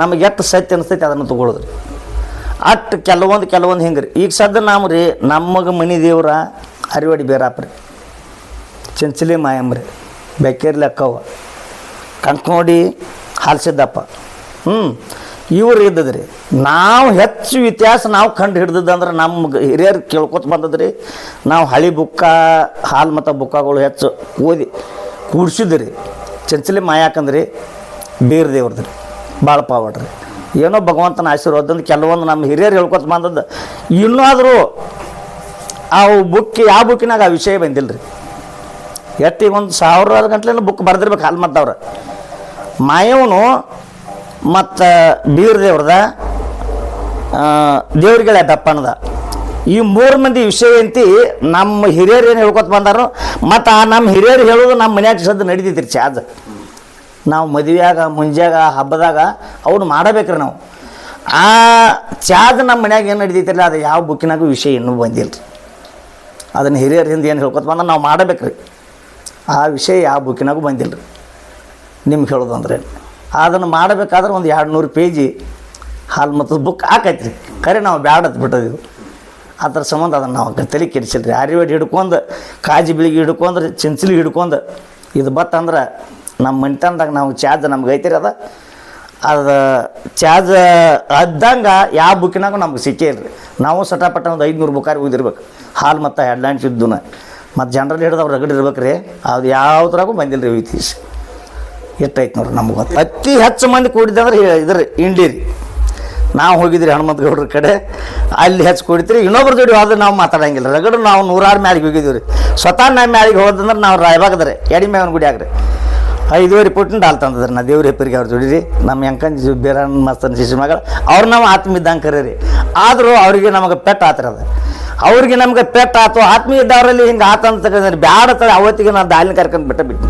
ನಮಗೆ ಎಷ್ಟು ಸತ್ಯ ಅನಿಸ್ತೈತಿ ಅದನ್ನು ತೊಗೊಳೋದ್ರಿ ಅಟ್ ಕೆಲವೊಂದು ಕೆಲವೊಂದು ಹಿಂಗೆ ರೀ. ಈಗ ಸದ್ದ ನಾವು ರೀ ನಮಗೆ ಮನಿ ದೇವ್ರ ಅರಿವಡಿ ಬೇರಾಪ್ರಿ ರೀ. ಚಂಚಲಿ ಮಾಯಮ್ಮ ರೀ ಬೆಕ್ಕೇರಿ ಲೆಕ್ಕವ ಕಂಕ್ನೋಡಿ ಹಾಲ್ಸಿದ್ದಪ್ಪ. ಹ್ಞೂ ಇವ್ರು ಇದ್ದದ್ರಿ. ನಾವು ಹೆಚ್ಚು ಇತಿಹಾಸ ನಾವು ಕಂಡು ಹಿಡ್ದದಂದ್ರೆ ನಮ್ಮ ಹಿರಿಯರು ಕೇಳ್ಕೊತ ಬಂದದ್ರಿ. ನಾವು ಹಳಿ ಬುಕ್ಕ, ಹಾಲು ಮತ್ತು ಬುಕ್ಕಗಳು ಹೆಚ್ಚು ಓದಿ ಕೂಡ್ಸಿದ್ರಿ. ಚಂಚಲಿ ಮಾಯಾಕಂದ್ರಿ ಬೀರ್ ದೇವ್ರದ್ರಿ. ಭಾಳ ಪಾವಡ್ರಿ. ಏನೋ ಭಗವಂತನ ಆಶೀರ್ವಾದ ಕೆಲವೊಂದು ನಮ್ಮ ಹಿರಿಯರು ಹೇಳ್ಕೊತ ಬಂದದ್ದು. ಇನ್ನೂ ಆದರೂ ಆ ಬುಕ್ ಯಾವ ಬುಕ್ಕಿನಾಗ ಆ ವಿಷಯ ಬಂದಿಲ್ಲ ರೀ ಒಂದು ಸಾವಿರ ಗಂಟ್ಲೆ ಬುಕ್ ಬರೆದಿರ್ಬೇಕು ಹಾಲು ಮತ್ತವ್ರು. ಮಾಯವನು ಮತ್ತು ಬೀರ್ ದೇವ್ರದ ದೇವ್ರಿಗಳ ದಪ್ಪನದ. ಈ ಮೂರು ಮಂದಿ ವಿಷಯ ಅಂತಿ ನಮ್ಮ ಹಿರಿಯರು ಏನು ಹೇಳ್ಕೊತ ಬಂದಾರೋ, ಮತ್ತು ಆ ನಮ್ಮ ಹಿರಿಯರು ಹೇಳೋದು ನಮ್ಮ ಮನ್ಯಾಗ ಸದ್ದು ನಡೀತೈತಿ ಚಾದ ನಾವು ಮದುವೆಯಾಗ, ಮುಂಜಾಗ, ಹಬ್ಬದಾಗ ಅವ್ರು ಮಾಡಬೇಕ್ರಿ ನಾವು. ಆ ಚಾದ ನಮ್ಮ ಮನ್ಯಾಗ ಏನು ನಡೀತೈತಿಲ್ಲ ಅದು ಯಾವ ಬುಕ್ಕಿನಾಗೂ ವಿಷಯ ಇನ್ನೂ ಬಂದಿಲ್ಲ ರೀ ಅದನ್ನು ಹಿರಿಯರ ಹಿಂದೆ ಏನು ಹೇಳ್ಕೊತ ಬಂದ ನಾವು ಮಾಡಬೇಕ್ರಿ. ಆ ವಿಷಯ ಯಾವ ಬುಕ್ಕಿನಾಗೂ ಬಂದಿಲ್ಲ ರೀ ನಿಮ್ಗೆ ಹೇಳೋದು ಅಂದ್ರೆ ಅದನ್ನು ಮಾಡಬೇಕಾದ್ರೆ ಒಂದು ಎರಡು ನೂರು ಪೇಜಿ ಹಾಲು ಮತ್ತು ಬುಕ್ ಹಾಕೈತಿ ರೀ ಖರೆ ನಾವು ಬ್ಯಾಡತ್ ಬಿಟ್ಟದಿವು ಅದ್ರ ಸಂಬಂಧ ಅದನ್ನು ನಾವು ತಲೆ ಕೆಡಿಸಿಲ್ಲ ರೀ ಆರ್ಯವೇಡ್ ಹಿಡ್ಕೊಂಡು, ಕಾಜಿ ಬಿಳಿಗೆ ಹಿಡ್ಕೊಂಡು, ಚಿಂಚಲಿ ಹಿಡ್ಕೊಂಡು, ಇದು ಬತ್ತಂದ್ರೆ ನಮ್ಮ ಮನಿತನದಾಗ ನಾವು ಚಾರ್ಜ್ ನಮ್ಗೆ ಐತಿರಿ ಅದ. ಅದು ಚಾರ್ಜ್ ಅದ್ದಂಗೆ ಯಾವ ಬುಕ್ಕಿನಾಗ ನಮ್ಗೆ ಸಿಕ್ಕೇ ಇಲ್ಲ ರೀ ನಾವು ಸಟಾಪಟ ಒಂದು ಐದುನೂರು ಬುಕ್ಕಾರಿ ಓದಿರ್ಬೇಕು ಹಾಲು ಮತ್ತು ಹೆಡ್ಲೈನ್ಸ್ ಇದ್ದೂನ. ಮತ್ತು ಜನರಲ್ ಹಿಡಿದವ್ರು ರಗಡಿರ್ಬೇಕು ರೀ ಅದು ಯಾವ್ದ್ರಾಗೂ ಬಂದಿಲ್ಲ ರೀ ಇತ್ತೀಸ್ ಎಷ್ಟೈತೆ ನೋಡ್ರಿ ನಮ್ಗೆ ಗೊತ್ತು. ಅತಿ ಹೆಚ್ಚು ಮಂದಿ ಕೂಡಿದಂದ್ರೆ ಇದ್ರಿ ಇದ್ರ ಇಂಡಿರಿ ನಾವು ಹೋಗಿದ್ರಿ ಹನುಮಂತ ಗೌಡ್ರ ಕಡೆ. ಅಲ್ಲಿ ಹೆಚ್ಚು ಕೂಡಿತ್ರಿ ಇನ್ನೊಬ್ರ ಜೋಡಿ ಹೋದ್ರೆ ನಾವು ಮಾತಾಡಂಗಿಲ್ಲ. ರಗಡು ನಾವು ನೂರಾರು ಮ್ಯಾಲಿಗೆ ಹೋಗಿದ್ದೀವಿ ರೀ ಸ್ವತಃ ನಮ್ಮ ಮ್ಯಾಲಿಗೆ ಹೋದಂದ್ರೆ ನಾವು ರಾಯಬಾಗದ್ರೆ ಎಡಿ ಮೇವನ ಗುಡಿ ಆಗ್ರಿ. ಐದುವರೆ ಪುಟ್ಟಿನ ಡಾಲ್ ತಂದದ್ರಿ. ನಾ ದೇವ್ರ ಹೆಪ್ಪರಿಗೆ ಅವ್ರು ಜೋಡಿ ರೀ ನಮ್ಮ ಎಂಕನ್ ಬೇರನ್ ಮಸ್ತನ್ ಶಿಶು ಮಗಳು, ಅವ್ರು ನಾವು ಆತ್ಮ ಇದ್ದಂಗೆ ಕರೀರಿ. ಆದರೂ ಅವರಿಗೆ ನಮಗೆ ಪೆಟ್ಟ ಆತ್ರಿ ಅದು. ಅವ್ರಿಗೆ ನಮಗೆ ಪೆಟ್ಟ ಆತು. ಆತ್ಮೀಯ ಇದ್ದವರಲ್ಲಿ ಹಿಂಗೆ ಆತಂತ ಬ್ಯಾಡ ತರ ಅವತ್ತಿಗೆ ನಾನು ದಾಲಿನ ಕರ್ಕೊಂಡು ಬಿಟ್ಟ ಬಿಟ್ಟು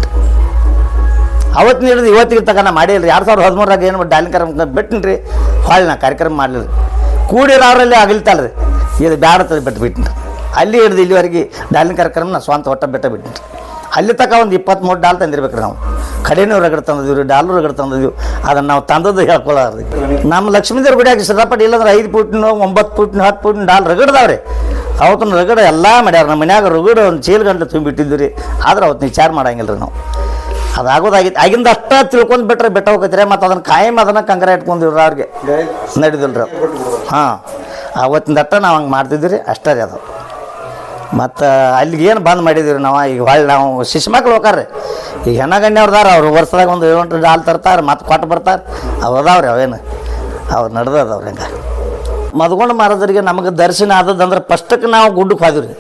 ಅವತ್ತಿನ ಹಿಡಿದು ಇವತ್ತಿಗೆ ತಗ ನಾ ಮಾಡಿಲ್ಲ ಎರಡು ಸಾವಿರದ ಹದಿಮೂರಾಗ ಏನು ಡಾಲಿನ ಕಾರ್ಯಕ್ರಮ ಬಿಟ್ಟಿನಿ ರೀ. ಹೊಳ್ಳಿ ನಾ ಕಾರ್ಯಕ್ರಮ ಮಾಡಲಿಲ್ಲ ಕೂಡಿರೋರಲ್ಲಿ ರೀ. ಇದು ಬ್ಯಾಡತ ಬಿಟ್ಟು ಬಿಟ್ಟಿನಿ ಅಲ್ಲಿ ಹಿಡಿದು ಇಲ್ಲಿವರೆಗೆ ಡಾಲಿಂಗ್ ಕಾರ್ಯಕ್ರಮ ನಾ ಸ್ವಂತ ಹೊಟ್ಟೆ ಬಿಟ್ಟ ಬಿಟ್ಟಿನಿ ಅಲ್ಲಿ ತಕ ಒಂದು ಇಪ್ಪತ್ತ್ಮೂರು ಡಾಲ್ ತಂದಿರ್ಬೇಕು ರೀ ನಾವು. ಕಡೆನೂ ರಗಡ್ ತಂದಿದ್ವಿ ರೀ ಡಾಲರ್ ರಗಡ್ ತಂದಿದ್ವಿ. ಅದನ್ನು ನಾವು ತಂದದ್ದು ಹೇಳ್ಕೊಳ್ಳೋರು ನಮ್ಮ ಲಕ್ಷ್ಮೀದೇವ್ರ ಗುಡಿಯಾಗ ಸಿದ್ದಾಪಟ್ಟಿ ಇಲ್ಲಂದ್ರೆ ಐದು ಫೂಟ್ನು ಒಂಬತ್ತು ಫೂಟ್ನು ಹತ್ತು ಪುಟ್ಟಿನ ಡಾಲ್ ರಗಡ್ದಾವ್ರಿ. ಅವತ್ತಿನ ರಗಡ ಎಲ್ಲ ಮಾಡ್ಯಾರ. ನಮ್ಮ ಮನ್ಯಾಗ ರಗಡ ಒಂದು ಚೀಲ್ ಗಂಟೆ ತುಂಬಿಟ್ಟಿದ್ವಿ ರೀ. ಆದ್ರೆ ಅವತ್ತು ವಿಚಾರ ಮಾಡಂಗಿಲ್ಲ ರೀ ನಾವು. ಅದಾಗೋದಾಗಿತ್ತು. ಆಗಿಂದ ಅಷ್ಟ ತಿಳ್ಕೊಂಡು ಬಿಟ್ರೆ ಬೆಟ್ಟ ಹೋಗತ್ರಿ, ಮತ್ತು ಅದನ್ನ ಕಾಯಂ ಅದನ್ನ ಕಂಕರ ಇಟ್ಕೊಂಡಿವ್ರ ಅವ್ರಿಗೆ ನಡೀದಿಲ್ರಿ ಹಾಂ ಅವತ್ತಿನ ಅಟ್ಟ ನಾವು ಹಂಗೆ ಮಾಡ್ತಿದ್ವಿ ಅಷ್ಟೇ ರೀ ಅದು. ಮತ್ತು ಅಲ್ಲಿಗೆ ಏನು ಬಂದ್ ಮಾಡಿದ್ದೀವಿ ನಾವು? ಈಗ ಹೊಳ್ಳಿ ನಾವು ಶಿಶು ಮಕ್ಳು ಹೋಗಾರ್ರಿ ಈಗ ಹೆಣ್ಣಗಣ್ಣವ್ರದಾರ ಅವ್ರು ವರ್ಷದಾಗ ಒಂದು ಏಳು ಡಾಲ್ ತರ್ತಾರೆ, ಮತ್ತೆ ಕೊಟ್ಟು ಬರ್ತಾರೆ. ಅವು ಅದಾವ್ರಿ ಅವೇನು? ಅವ್ರು ನಡೆದದವ್ರಿ ಹಂಗೆ? ಮದ್ಕೊಂಡು ಮಾರೋದ್ರಿಗೆ ನಮಗೆ ದರ್ಶನ ಆದದಂದ್ರೆ ಫಸ್ಟಕ್ಕೆ ನಾವು ಗುಡ್ಡಕ್ಕೆ ಹೋದ್ವಿ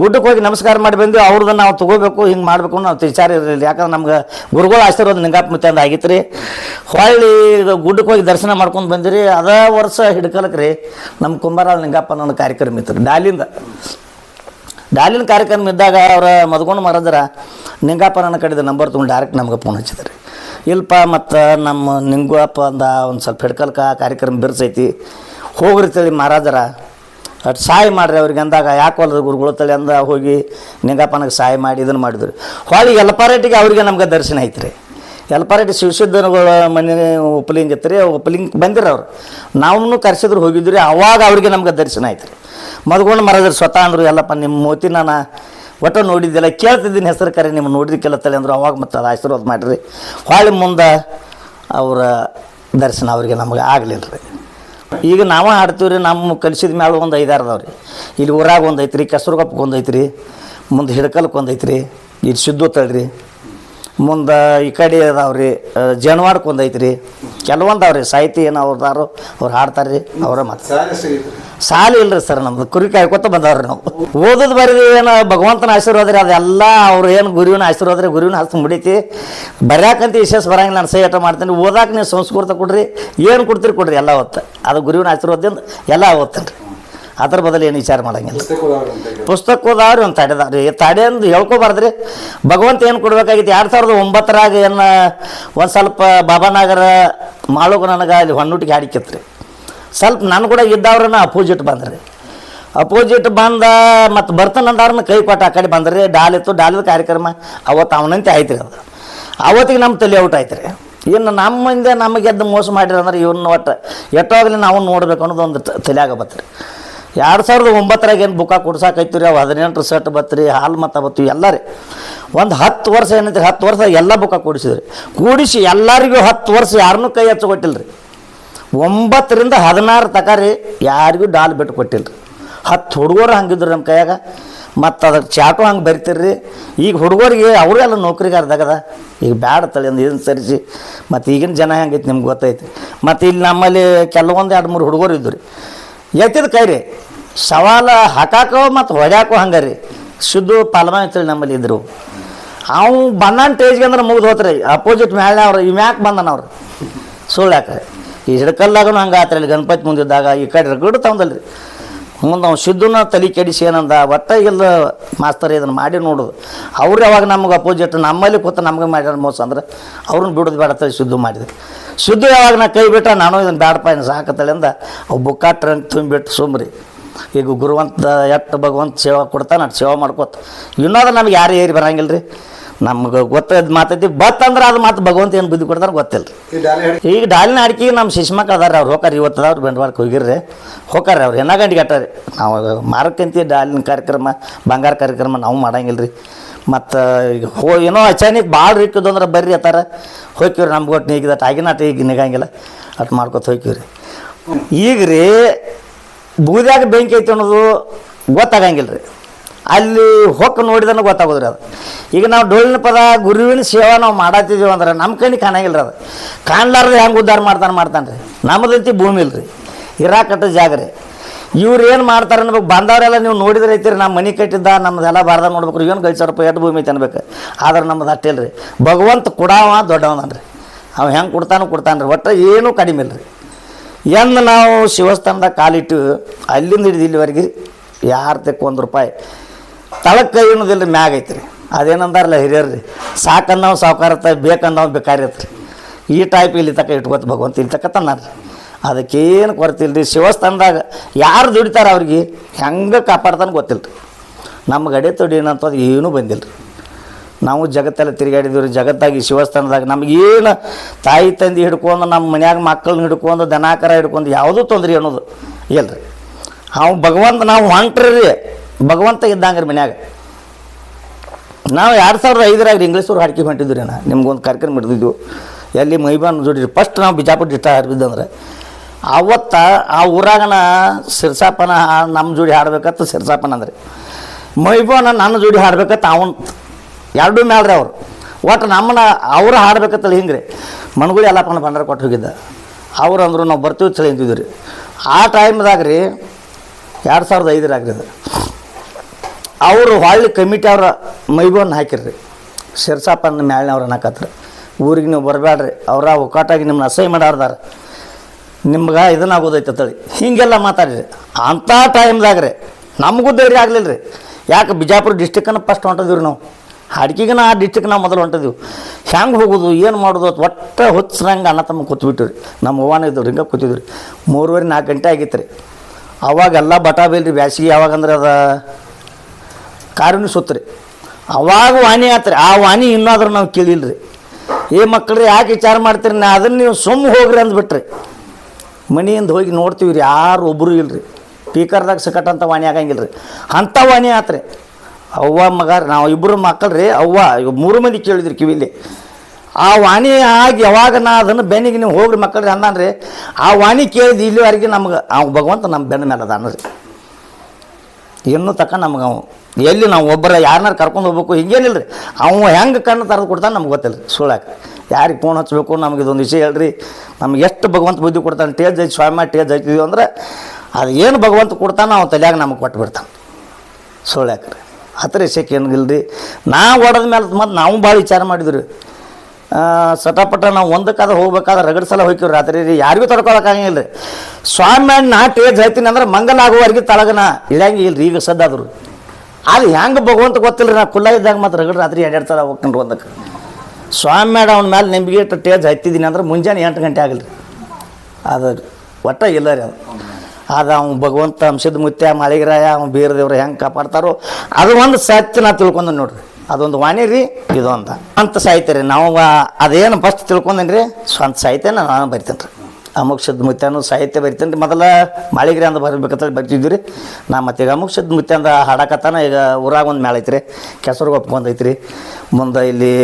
ಗುಡ್ಡಕ್ಕೆ ಹೋಗಿ ನಮಸ್ಕಾರ ಮಾಡಿ ಬಂದು ಅವ್ರದ್ದು ನಾವು ತಗೋಬೇಕು, ಹಿಂಗೆ ಮಾಡಬೇಕು ನಾವು ವಿಚಾರ ಇರಲಿಲ್ಲ. ಯಾಕಂದ್ರೆ ನಮ್ಗೆ ಗುರುಗಳ ಆಶೀರ್ವಾದ ನಿಂಗಪ್ಪ ಮತ್ತೆ ಅಂದ ಆಗಿತ್ತು ರೀ. ಹೊಳ್ಳಿ ಗುಡ್ಡಕ್ಕೆ ಹೋಗಿ ದರ್ಶನ ಮಾಡ್ಕೊಂಡು ಬಂದಿರಿ. ಅದೇ ವರ್ಷ ಹಿಡ್ಕಲಕ್ಕೆ ರೀ ನಮ್ಮ ಕುಂಬಾರಾಳ ನಿಂಗಪ್ಪ ನನ್ನ ಕಾರ್ಯಕ್ರಮ ಇತ್ತು ಡಾಲಿಂದ. ಡಾಲಿನ ಕಾರ್ಯಕ್ರಮ ಇದ್ದಾಗ ಅವರ ಮದ್ಕೊಂಡು ಮರದ್ರ ನಿಂಗಾಪ್ಪ ನನ್ನ ಕಡೆದ ನಂಬರ್ ತೊಗೊಂಡು ಡೈರೆಕ್ಟ್ ನಮ್ಗೆ ಫೋನ್ ಹಚ್ಚಿದ್ರಿ ಇಲ್ಪ ಮತ್ತು ನಮ್ಮ ನಿಂಗಪ್ಪ ಅಂದ, ಒಂದು ಸ್ವಲ್ಪ ಹಿಡ್ಕಲ್ಕ ಕಾರ್ಯಕ್ರಮ ಬಿರ್ಸೈತಿ. ಹೋಗ್ರಿತೇಳಿ ಮಹಾರಾಜರ. ಅಟ್ ಸಹಾಯ ಮಾಡ್ರಿ ಅವ್ರಿಗೆ ಅಂದಾಗ, ಯಾಕೆ ಹೊಲದ ಗುರುಗಳು ತಲೆ ಅಂದ ಹೋಗಿ ನಿಂಗಪ್ಪನಿಗೆ ಸಹಾಯ ಮಾಡಿ ಇದನ್ನು ಮಾಡಿದ್ರು. ಹೊಳಿ ಎಲ್ಪಾರೇಟಿಗೆ ಅವರಿಗೆ ನಮ್ಗೆ ದರ್ಶನ ಐತ್ರಿ. ರೀ ಎಲ್ಪಾರೆಡ್ಡಿ ಶಿವಸಿದ್ದನಗಳ ಮನೆ ಉಪ್ಲಿಂಗ್ ಇತ್ತು ರೀ ಉಪ್ಲಿಂಗ್ ಬಂದಿರ ಅವ್ರು. ನಾವು ಕರ್ಸಿದ್ರು ರೀ ಅವಾಗ ಅವ್ರಿಗೆ ನಮ್ಗೆ ದರ್ಶನ ಆಯ್ತು ರೀ ಮದ್ಕೊಂಡು ಮರದ್ರ ಸ್ವತಃ ಅಂದರು ಎಲ್ಲಪ್ಪ ನಿಮ್ಮ ಮೋತಿ ನಾನು ಒಟ್ಟು ನೋಡಿದ್ದಿಲ್ಲ, ಕೇಳ್ತಿದ್ದೀನಿ ಹೆಸರು ಕರೆ ನಿಮ್ಮ ನೋಡಿದ ಕೇಳತ್ತಲ್ಲ ಅಂದರು, ಅವಾಗ ಮತ್ತೆ ಅದು ಆಶೀರ್ವಾದ ಮಾಡಿರಿ. ಹೊಳ್ಳಿ ಮುಂದೆ ಅವರ ದರ್ಶನ ಅವರಿಗೆ ನಮಗೆ ಆಗಲಿಲ್ಲ ರೀ ಈಗ ನಾವು ಆಡ್ತೀವಿ ರೀ ನಮ್ಮ ಕಲಿಸಿದ ಮ್ಯಾಲ ಒಂದು ಐದಾರು ಅದಾವೆ ರೀ ಇಲ್ಲಿ ಊರಾಗ ಒಂದು ಐತ್ರಿ, ಕೆಸರುಗಪ್ಪಗೆ ಒಂದು ಐತ್ರಿ, ಮುಂದೆ ಹಿಡ್ಕಲ್ಕ್ಕೆ ಒಂದು ಇಲ್ಲಿ ಸಿದ್ದು ತಳ್ರಿ. ಮುಂದೆ ಈ ಕಡೆ ಅದಾವ್ರಿ ಜನವಾಡಕ್ಕೆ ಒಂದು ರೀ ಕೆಲವೊಂದು ಅವ್ರಿ ಸಾಹಿತಿ ಏನು ಅವ್ರದಾರು ಅವ್ರು ಹಾಡ್ತಾರೆ ರೀ ಅವರ ಮತ್ತೆ ಸಾಲಿ ಇಲ್ಲ ಸಾಲ ಸರ್ ನಮ್ದು ಕುರಿ ಕಾಯ್ಕೊತ ಬಂದವ್ರಿ ನಾವು. ಓದೋದು ಬರೀ ಏನು ಭಗವಂತನ ಆಶೀರ್ವಾದ ರೀ ಅದೆಲ್ಲ ಅವ್ರು ಏನು ಗುರುವಿನ ಆಶೀರ್ವಾದ ರೀ ಗುರುವಿನ ಹಸ್ತು ಮುಡಿತಿ. ಬರ್ಯಾಕಂತ ವಿಶೇಷ ಬರಂಗಿಲ್ಲ ನಾನು ಸೇಟ ಮಾಡ್ತೀನಿ ಓದಾಕ ನೀವು ಸಂಸ್ಕೃತ ಕೊಡ್ರಿ ಏನು ಕೊಡ್ತೀರಿ ಕೊಡ್ರಿ ಎಲ್ಲ ಹೊತ್ತು ಅದು ಗುರುವಿನ ಆಶೀರ್ವಾದದಿಂದ ಎಲ್ಲ ಓದ್ತೇನೆ ರೀ ಅದ್ರ ಬದಲು ಏನು ವಿಚಾರ ಮಾಡಂಗಿಲ್ಲ. ಪುಸ್ತಕ ಓದಾರು ಅಂತ ಹೇಳಿ. ಒಂದು ತಡೆದಾವ್ರಿ ತಡೆ ಅಂದು ಹೇಳ್ಕೊಬಾರ್ದ್ರಿ. ಭಗವಂತ ಏನು ಕೊಡ್ಬೇಕಾಗಿತ್ತು? ಎರಡು ಸಾವಿರದ ಒಂಬತ್ತರಾಗ ಏನು ಒಂದು ಸ್ವಲ್ಪ ಬಾಬಾನಗರ ಮಾಳುಗ ನನಗೆ ಅಲ್ಲಿ ಹೊಣ್ಣುಟಿಗೆ ಹಾಡಿಕಿತ್ರಿ. ಸ್ವಲ್ಪ ನಾನು ಕೂಡ ಇದ್ದವ್ರನ್ನ ಅಪೋಸಿಟ್ ಬಂದ್ರಿ. ಅಪೋಸಿಟ್ ಬಂದ ಮತ್ತು ಬರ್ತಾನಂದವ್ರನ್ನ ಕೈ ಕೊಟ್ಟು ಆ ಕಡೆ ಬಂದ್ರಿ. ಡಾಲಿತ್ತು ಇತ್ತು ಡಾಲಿದ ಕಾರ್ಯಕ್ರಮ. ಅವತ್ತು ಅವನಂತೆ ಆಯ್ತು ರೀ ಅದು. ಅವತ್ತಿಗೆ ನಮ್ಮ ತಲೆ ಔಟ್ ಆಯ್ತು ರೀ ಇನ್ನು ನಮ್ಮ ಹಿಂದೆ ನಮಗೆ ಎದ್ದು ಮೋಸ ಮಾಡಿರಂದ್ರೆ ಇವನ್ನ ಒಟ್ಟು ಎಟ್ಟೋಗ್ಲಿ ನಾವು ನೋಡ್ಬೇಕು ಅನ್ನೋದು ಒಂದು ತಲೆಯಾಗ ಬತ್ರಿ. ಎರಡು ಸಾವಿರದ ಒಂಬತ್ತರಾಗ ಏನು ಬುಕ್ಕ ಕೊಡ್ಸಾಕೈತಿ ರೀ ಅವು ಹದಿನೆಂಟು ಸೆಟ್ ಬತ್ರಿ, ಹಾಲು ಮತ್ತು ಬತ್ತು ಎಲ್ಲ ರೀ. ಒಂದು ಹತ್ತು ವರ್ಷ ಏನೈತಿ ಹತ್ತು ವರ್ಷ ಎಲ್ಲ ಬುಕ್ಕ ಕೂಡಿಸಿದ್ರಿ. ಕೂಡಿಸಿ ಎಲ್ಲರಿಗೂ ಹತ್ತು ವರ್ಷ ಯಾರನ್ನೂ ಕೈ ಹಚ್ಚಿ ರೀ ಒಂಬತ್ತರಿಂದ ಹದಿನಾರು ತಕ ರೀ ಯಾರಿಗೂ ಡಾಲ್ ಬಿಟ್ಟು ಕೊಟ್ಟಿಲ್ಲ ರೀ ಹತ್ತು ಹುಡುಗರು ಹಂಗಿದ್ರು ನಮ್ಮ ಕೈಯಾಗ. ಮತ್ತು ಅದಕ್ಕೆ ಚಾಟು ಹಂಗೆ ಬರಿತೀರಿ ಈಗ ಹುಡುಗರಿಗೆ ಅವರೆಲ್ಲ ನೌಕರಿಗಾರದಾಗದ. ಈಗ ಬ್ಯಾಡ ತಳಿ ಅಂದು ಇದನ್ನು ಸರಿಸಿ. ಮತ್ತು ಈಗಿನ ಜನ ಹೆಂಗೈತೆ ನಿಮ್ಗೆ ಗೊತ್ತೈತಿ. ಮತ್ತು ಇಲ್ಲಿ ನಮ್ಮಲ್ಲಿ ಕೆಲವೊಂದು ಎರಡು ಮೂರು ಹುಡುಗರು ಇದ್ದರು. ರೀ ಎತ್ತಿದ ಕೈ ರೀ ಸವಾಲ ಹಾಕಾಕೋ ಮತ್ತು ಹೊಡ್ಯಾಕೋ ಹಂಗೆ ರೀ ಶುದ್ಧ ಪಾಲ್ಮ ಅಂತೇಳಿ ನಮ್ಮಲ್ಲಿ ಇದ್ರು. ಅವು ಬಂದಾನ ಟೇಜ್ಗೆ ಅಂದ್ರೆ ಮುಗಿದು ಹೋತ್ರಿ. ಅಪೋಸಿಟ್ ಮೇಲೆ ಅವ್ರು ಇವ್ಯಾಕೆ ಬಂದನ ಅವ್ರು. ಸುಳ್ಳು ಯಾಕೆ? ಈ ಹಿಡ್ಕಲ್ಲಾಗೂ ಹಂಗೆ ಆತ್ರಿ ಅಲ್ಲಿ ಗಣಪತಿ ಮುಂದಿದ್ದಾಗ, ಈ ಕಡೆ ರಗಡು ತಗೊಂಡಲ್ರಿ. ಮುಂದೆ ಅವ್ನು ಶುದ್ಧನ ತಲೆ ಕೆಡಿಸಿ ಏನಂದ, ಒಟ್ಟ ಇಲ್ಲ ಮಾಸ್ತರ್ ಇದನ್ನು ಮಾಡಿ ನೋಡೋದು ಅವ್ರು ಯಾವಾಗ ನಮ್ಗೆ ಅಪೋಸಿಟ್ ನಮ್ಮಲ್ಲಿ ಕೂತ ನಮ್ಗೆ ಮಾಡ್ಯಾರ ಮೋಸ ಅಂದ್ರೆ, ಅವ್ರನ್ನ ಬಿಡೋದು ಬೇಡ ಶುದ್ಧ ಮಾಡಿದೆ. ಶುದ್ಧ ಯಾವಾಗ ನಾ ಕೈ ಬಿಟ್ಟ ನಾನು ಇದನ್ನು ಬ್ಯಾಡಪ್ಪ, ಇನ್ನು ಸಾಕತ್ತಳೆ ಅಂದ. ಅವು ಬುಕ್ಕ ಟ್ರಂಕ್ ತುಂಬಿಟ್ಟು ಸುಮ್ರಿ. ಈಗ ಗುರುವಂತ ಎಟ್ಟು ಭಗವಂತ ಸೇವಾ ಕೊಡ್ತಾನೆ ಅಟ್ ಸೇವಾ ಮಾಡ್ಕೋತ. ಇನ್ನೋದು ನಮ್ಗೆ ಯಾರು ಏರಿ ಬರಂಗಿಲ್ಲ ರೀ ನಮ್ಗೆ ಗೊತ್ತದ ಮಾತೈತಿ ಬತ್ತಂದ್ರೆ ಅದು ಮಾತು ಭಗವಂತ ಏನು ಬುದ್ಧಿ ಕೊಡ್ತಾರೆ ಗೊತ್ತಿಲ್ಲ ಈಗ ಡಾಲಿನ ಅಡಿಕೆ ನಮ್ಮ ಶಿಶುಮಕ್ಳು ಅದಾರ ಅವ್ರು ಹೋಗಾರ ಇವತ್ತು ಅವ್ರು ಬಂಡವಾಳಕ್ಕೆ ಹೋಗಿರ್ರಿ. ಹೋಗಾರ ಅವ್ರು ಎನ್ನ ಗಂಟೆಗೆ ಅಟ್ಟಾರಿ ನಾವು ಮಾರಕ್ಕಂತಿ ಡಾಲಿನ ಕಾರ್ಯಕ್ರಮ ಬಂಗಾರ ಕಾರ್ಯಕ್ರಮ ನಾವು ಮಾಡಂಗಿಲ್ಲ ರೀ ಮತ್ತು ಈಗ ಹೋ ಏನೋ ಅಚಾನಕ್ ಭಾಳ ರೀಕ್ಕದ ಅಂದ್ರೆ ಬರ್ರಿ ಅತ್ತಾರ. ಹೋಗ್ತೀವ್ರಿ ನಮ್ಗೆ ಒಟ್ಟು ನೀಗಿದ ಆಗಿನ ಅಟ್ಟ ಈಗ ನಿಗಂಗಿಲ್ಲ. ಅಟ್ ಮಾಡ್ಕೊತ ಹೋಗ್ತೀವ್ರಿ ಈಗ ರೀ ಬೂದ್ಯಾಗ ಬೆಂಕಿ ಐತಿ ಅನ್ನೋದು ಗೊತ್ತಾಗಂಗಿಲ್ಲ ರೀ ಅಲ್ಲಿ ಹೊಕ್ಕ ನೋಡಿದನ ಗೊತ್ತಾಗೋದ್ರಿ ಅದು. ಈಗ ನಾವು ಡೋಳಿನ ಪದ, ಗುರುವಿನ ಸೇವಾ ನಾವು ಮಾಡತ್ತಿದ್ದೀವಿ ಅಂದ್ರೆ ನಮ್ಮ ಕಣ್ಣಿಗೆ ಕಾಣಂಗಿಲ್ಲ ಅದು. ಕಾಣ್ಲಾರ್ದೆ ಹೆಂಗೆ ಉದ್ಧಾರ ಮಾಡ್ತಾನೆ ಮಾಡ್ತಾನೆ ರೀ ನಮ್ಮದಂತಿ ಭೂಮಿ ಇಲ್ಲ ರೀ ಇರಾಕಟ್ಟ ಜಾಗ ರೀ. ಇವ್ರು ಏನು ಮಾಡ್ತಾರೆ ಅನ್ಬೇಕು ಬಂದವರೆಲ್ಲ ನೀವು ನೋಡಿದ್ರೆ ಐತಿರಿ, ನಮ್ಮ ಮನೆ ಕಟ್ಟಿದ್ದ ನಮ್ಮದೆಲ್ಲ ಬಾರ್ದ ನೋಡ್ಬೇಕು ಏನು ಗಳಿಸಾರ ರೂಪಾಯಿ ಎಷ್ಟು ಭೂಮಿ ಐತೆ ಅನ್ಬೇಕು. ಆದ್ರೆ ನಮ್ಮದು ಅಟ್ಟಿಲ್ಲ ರೀ ಭಗವಂತ ಕೊಡವ ರೀ ಅವ ಹೆಂಗೆ ಕೊಡ್ತಾನೋ ಕೊಡ್ತಾನೆ ರೀ ಒಟ್ಟು ಏನೂ ಕಡಿಮೆ ಇಲ್ಲ ರೀ ಎಂದು ನಾವು ಶಿವಸ್ಥಾನದಾಗ ಕಾಲಿಟ್ಟು ಅಲ್ಲಿಂದ ಹಿಡಿದು ಇಲ್ಲಿವರೆಗೆ ಯಾರು ತೆಕ್ಕ ಒಂದು ರೂಪಾಯಿ ತಳಕ್ಕೆ ಕೈ ರೀ ಮ್ಯಾಗ ಐತ್ರಿ. ಅದೇನಂದಾರಲ್ಲ ಹಿರಿಯರು ರೀ ಸಾಕಂದವ್ ಅನ್ನೋ ಬೇಕಂದವ್ ಬೇಕಾರಿತ್ರಿ. ಈ ಟೈಪ್ ಇಲ್ಲಿ ತಕ್ಕ ಇಟ್ಕೋತ ಭಗವಂತ, ಇಲ್ಲಿ ತಕ್ಕ ತನ್ನಾರ್ರಿ ಅದಕ್ಕೇನು ಕೊರತೆ ಇಲ್ಲ ರೀ ಶಿವಸ್ಥಾನದಾಗ ಯಾರು ದುಡಿತಾರೆ ಅವ್ರಿಗೆ, ಹೆಂಗೆ ಕಾಪಾಡ್ತಾನೆ ಗೊತ್ತಿಲ್ಲ ರೀ ನಮ್ಮ ಗಡೆ ತೊಡಿ ಏನಂತ ಏನೂ ಬಂದಿಲ್ಲ ರೀ ನಾವು ಜಗತ್ತೆಲ್ಲ ತಿರುಗಾಡಿದ್ವಿ ರೀ ಜಗತ್ತಾಗಿ ಶಿವಸ್ಥಾನದಾಗ ನಮಗೇನು ತಾಯಿ ತಂದೆ ಹಿಡ್ಕೊಂಡು ನಮ್ಮ ಮನ್ಯಾಗ ಮಕ್ಕಳನ್ನ ಹಿಡ್ಕೊಂಡು ದನಾಕರ ಹಿಡ್ಕೊಂಡು ಯಾವುದೂ ತೊಂದರೆ ಅನ್ನೋದು ಇಲ್ಲ ರೀ ಅವು ಭಗವಂತ ನಾವು ಹೊಂಟ್ರಿ ಭಗವಂತ ಇದ್ದಂಗೆ ರೀ ಮನ್ಯಾಗ. ನಾವು ಎರಡು ಸಾವಿರದ ಐದರಾಗ ಇಂಗ್ಲೀಷವ್ರು ಹಾಡ್ಕಿ ರೀ ನಾ. ನಿಮ್ಗೊಂದು ಕಾರ್ಯಕ್ರಮ ಹಿಡಿದಿದ್ವು ಎಲ್ಲಿ ಮೈಬಾನ್ ಜೋಡಿರಿ. ಫಸ್ಟ್ ನಾವು ಬಿಜಾಪುರ ಡಿಸ್ಟ ಹಾಡ್ಬಿದ್ದಂದ್ರೆ ಅವತ್ತ ಆ ಊರಾಗನ ಸಿರ್ಸಾಪನ ನಮ್ಮ ಜೋಡಿ ಹಾಡ್ಬೇಕತ್ತ ಸಿರ್ಸಾಪನ ಅಂದ್ರೆ. ಮೈಬಾನ ನನ್ನ ಜೋಡಿ ಹಾಡ್ಬೇಕತ್ತ ಅವನ್ ಎರಡೂ ಮ್ಯಾಲ್ರಿ ಅವರು. ಒಟ್ಟು ನಮ್ಮನ್ನ ಅವ್ರು ಹಾಡ್ಬೇಕತ್ತಲ್ಲ ಹಿಂಗೆ ರೀ ಮನ್ಗುಳಿ ಎಲ್ಲಪ್ಪನ ಬಂಡಾರ ಕೊಟ್ಟು ಹೋಗಿದ್ದ. ಅವ್ರು ಅಂದರು, ನಾವು ಬರ್ತೀವಿ ಚಳಿ ಅಂತಿದ್ವಿ ರೀ. ಆ ಟೈಮ್ದಾಗ ರೀ ಎರಡು ಸಾವಿರದ ಐದರಾಗ ರೀ ಅವರು ಹೊಳ್ಳಿ ಕಮಿಟಿ ಅವರ ಮೈಬೋನ್ ಹಾಕಿರ್ರಿ. ಶಿರ್ಸಾಪನ್ನ ಮ್ಯಾಲಿನವ್ರು ಹಾಕತ್ರಿ. ಊರಿಗೆ ನೀವು ಬರಬೇಡ್ರಿ ಅವ್ರ ಒಕ್ಕಾಟಾಗಿ ನಿಮ್ಮನ್ನ ಅಸಹ್ಯ ಮಾಡಾರ್ದಾರ. ನಿಮ್ಗೆ ಇದನ್ನಾಗೋದೈತೆ ತಳಿ. ಹೀಗೆಲ್ಲ ಮಾತಾಡ್ರಿ. ಅಂಥ ಟೈಮ್ದಾಗ ರೀ ನಮಗೂ ಧೈರ್ಯ ಆಗಲಿಲ್ಲ ರೀ ಯಾಕೆ ಬಿಜಾಪುರ ಡಿಸ್ಟಿಕ್ಕನ್ನು ಫಸ್ಟ್ ಹೊಂಟಿದ್ವಿ ನಾವು. ಅಡ್ಕಿಗನ ಆ ಡಿಸ್ಟಿಕ್ ನಾವು ಮೊದಲು ಹೊಂಟಿದ್ವಿ. ಹೆಂಗೆ ಹೋಗೋದು, ಏನು ಮಾಡೋದು ಅದು ಒಟ್ಟು ಹೊತ್ಸಂಗೆ ಅಣ್ಣ ತಮ್ಮ ಕೂತ್ಬಿಟ್ಟಿವ್ರಿ. ರೀ ನಮ್ಮ ಅವ್ವನ ಇದ್ದವ್ರು ಹಿಂಗೆ ಕೂತಿದ್ವಿ ರೀ ಮೂರುವರೆ ನಾಲ್ಕು ಗಂಟೆ ಆಗಿತ್ತು ರೀ ಅವಾಗೆಲ್ಲ ಬಟಾ ಬೇಲ್ರಿ ಬ್ಯಾಸಿಗೆ ಯಾವಾಗಂದ್ರೆ ಅದು? ಸುತ್ತು ಸುತ್ತರಿ. ಅವಾಗ ವಾಣಿ ಆತ್ರಿ. ಆ ವಾಣಿ ಇನ್ನಾದ್ರೂ ನಾವು ಕೇಳಿಲ್ಲ ರೀ ಏ ಮಕ್ಕಳ್ರಿ ಯಾಕೆ ವಿಚಾರ ಮಾಡ್ತೀರಿ? ನಾ ಅದನ್ನು ನೀವು ಸುಮ್ಮ ಹೋಗ್ರಿ ಅಂದ್ಬಿಟ್ರಿ. ಮನೆಯಿಂದ ಹೋಗಿ ನೋಡ್ತೀವಿ ರೀ ಯಾರು ಒಬ್ಬರು ಇಲ್ರಿ. ಸ್ಪೀಕರ್ದಾಗ ಸಿಕ್ಕಟ್ಟಂಥ ವಾಣಿ ಆಗಂಗಿಲ್ಲ ರೀ ಅಂಥ ವಾಣಿ ಆತ್ರಿ. ಅವ್ವ ಮಗ, ನಾವು ಇಬ್ಬರು ರೀ ಅವ್ವ, ಇವ್ ಮೂರು ಮಂದಿ ಕೇಳಿದ್ರಿ ಕಿವಿಲಿ. ಆ ವಾಣಿ ಆಗಿ ಯಾವಾಗ ನಾ ಅದನ್ನು ಬೆನ್ನಿಗೆ ನೀವು ಹೋಗ್ರಿ ಮಕ್ಕಳ್ರಿ ಅಂದಾನ್ರಿ. ಆ ವಾಣಿ ಕೇಳಿದ ಇಲ್ಲಿವರೆಗೆ ನಮ್ಗೆ ಅವ್ ಭಗವಂತ ನಮ್ಮ ಬೆನ್ನ ಮೇಲೆ ಅದ ಅನ್ನೋದು ಇನ್ನೂ ತಕ್ಕ ನಮ್ಗೆ ಅವ, ಎಲ್ಲಿ ನಾವು ಒಬ್ಬರ ಯಾರನ್ನಾರು ಕರ್ಕೊಂಡು ಹೋಗ್ಬೇಕು ಹಿಂಗೇನಿಲ್ಲ ರೀ ಅವ ಹೆಂಗೆ ಕಣ್ಣು ತರದು ಕೊಡ್ತಾನೆ ನಮ್ಗೆ ಗೊತ್ತಿಲ್ಲ ರೀ ಸುಳ್ಳಾಕ. ಯಾರಿಗೆ ಫೋನ್ ಹಚ್ಚಬೇಕು ನಮ್ಗೆ ಇದೊಂದು ವಿಷಯ ಹೇಳ್ರಿ. ನಮ್ಗೆ ಎಷ್ಟು ಭಗವಂತ ಬುದ್ಧಿ ಕೊಡ್ತಾನೆ, ಟೇಜ್ ಐತಿ ಸ್ವಾಮಿ ಟೇಜ್ ಐತಿದ್ವಿ ಅಂದ್ರೆ, ಅದು ಏನು ಭಗವಂತ ಕೊಡ್ತಾನೆ ಅವ್ನು ತಲೆಯಾಗ ನಮಗೆ ಕೊಟ್ಟು ಬಿಡ್ತಾನೆ ಸುಳ್ಳ್ಯಾಕ ರೀ ಹತ್ರ ವಿಷಯಕ್ಕೆ ಏನಿಲ್ಲ ರೀ ನಾ ಓಡೋದ ಮೇಲೆ ಮತ್ತು ನಾವು ಭಾಳ ವಿಚಾರ ಮಾಡಿದ್ರು ಸಟಪಟ ನಾವು ಒಂದಕ್ಕಾದ್ರೆ ಹೋಗ್ಬೇಕಾದ್ರೆ ರಗಡ್ ಸಲ ಹೋಗ್ತೀವಿ ರಾತ್ರಿ ರೀ. ಯಾರಿಗೂ ತಡ್ಕೊಳಕ್ಕಾಗಿಲ್ಲ ರೀ. ಸ್ವಾಮಿ ನಾ ಟೇಜ್ ಹೇಳ್ತೀನಿ ಅಂದ್ರೆ ಮಂಗಲ ಆಗುವವರೆಗೆ ತಳಗನ ಇಳಂಗಿಲ್ಲ ರೀ ಈಗ ಸದ್ದಾದ್ರು ಅದು ಹೆಂಗೆ ಭಗವಂತ ಗೊತ್ತಿಲ್ಲ ರೀ, ನಾ ಕುಲ್ಲ ಇದ್ದಾಗ ಮತ್ತು ರಗಡ್ ರಾತ್ರಿ ಎರಡು ಸಲ ಒಂದಕ್ಕೆ. ಸ್ವಾಮಿ ಮೇಡ ಅವ್ನ ಮೇಲೆ ನಿಮಗೆ ಟೇಜ್ ಹತ್ತಿದ್ದೀನಿ ಅಂದ್ರೆ ಮುಂಜಾನೆ ಎಂಟು ಗಂಟೆ ಆಗಲ್ರಿ ಅದು ಒಟ್ಟ ಇಲ್ಲ ರೀ ಅದು. ಅದು ಅವ್ನು ಭಗವಂತ ಅಂಶದ ಮುತ್ಯ ಮಾಳಿಗರಾಯ ಅವ್ನು ಬೀರ ದೇವ್ರು ಹೆಂಗೆ ಕಾಪಾಡ್ತಾರೋ ಅದು ಒಂದು ಸತ್ಯ ನಾ ತಿಳ್ಕೊಂಡು ನೋಡ್ರಿ. ಅದೊಂದು ವಾಣಿ ರೀ, ಇದು ಅಂತ. ಅಂತ ಸಾಹಿತ್ಯ ರೀ. ನಾವು ಅದೇನು ಫಸ್ಟ್ ತಿಳ್ಕೊಂಡೇನು ರೀ? ಸ್ವಂತ ಸಾಹಿತ್ಯ ನಾನು ಬರಿತೇನೆ ರೀ ಅಮುಕ್ಷದ ಮುತ್ಯನು ಸಾಹಿತ್ಯ ಬರಿತೇನೆ ರೀ ಮೊದಲ ಮಾಳಿಗರಿ ಅಂತ ಬರಬೇಕಂತ ಬರ್ತಿದ್ವಿ ರೀ. ನಾ ಮತ್ತೆ ಈಗ ಅಮುಕ್ಷದ ಮುತ್ಯ ಅಂತ ಹಾಡಕತ್ತಾನ, ಈಗ ಊರಾಗ ಒಂದು ಮೇಳ ರೀ ಕೆಸರು ರೀ ಮುಂದೆ ಇಲ್ಲಿ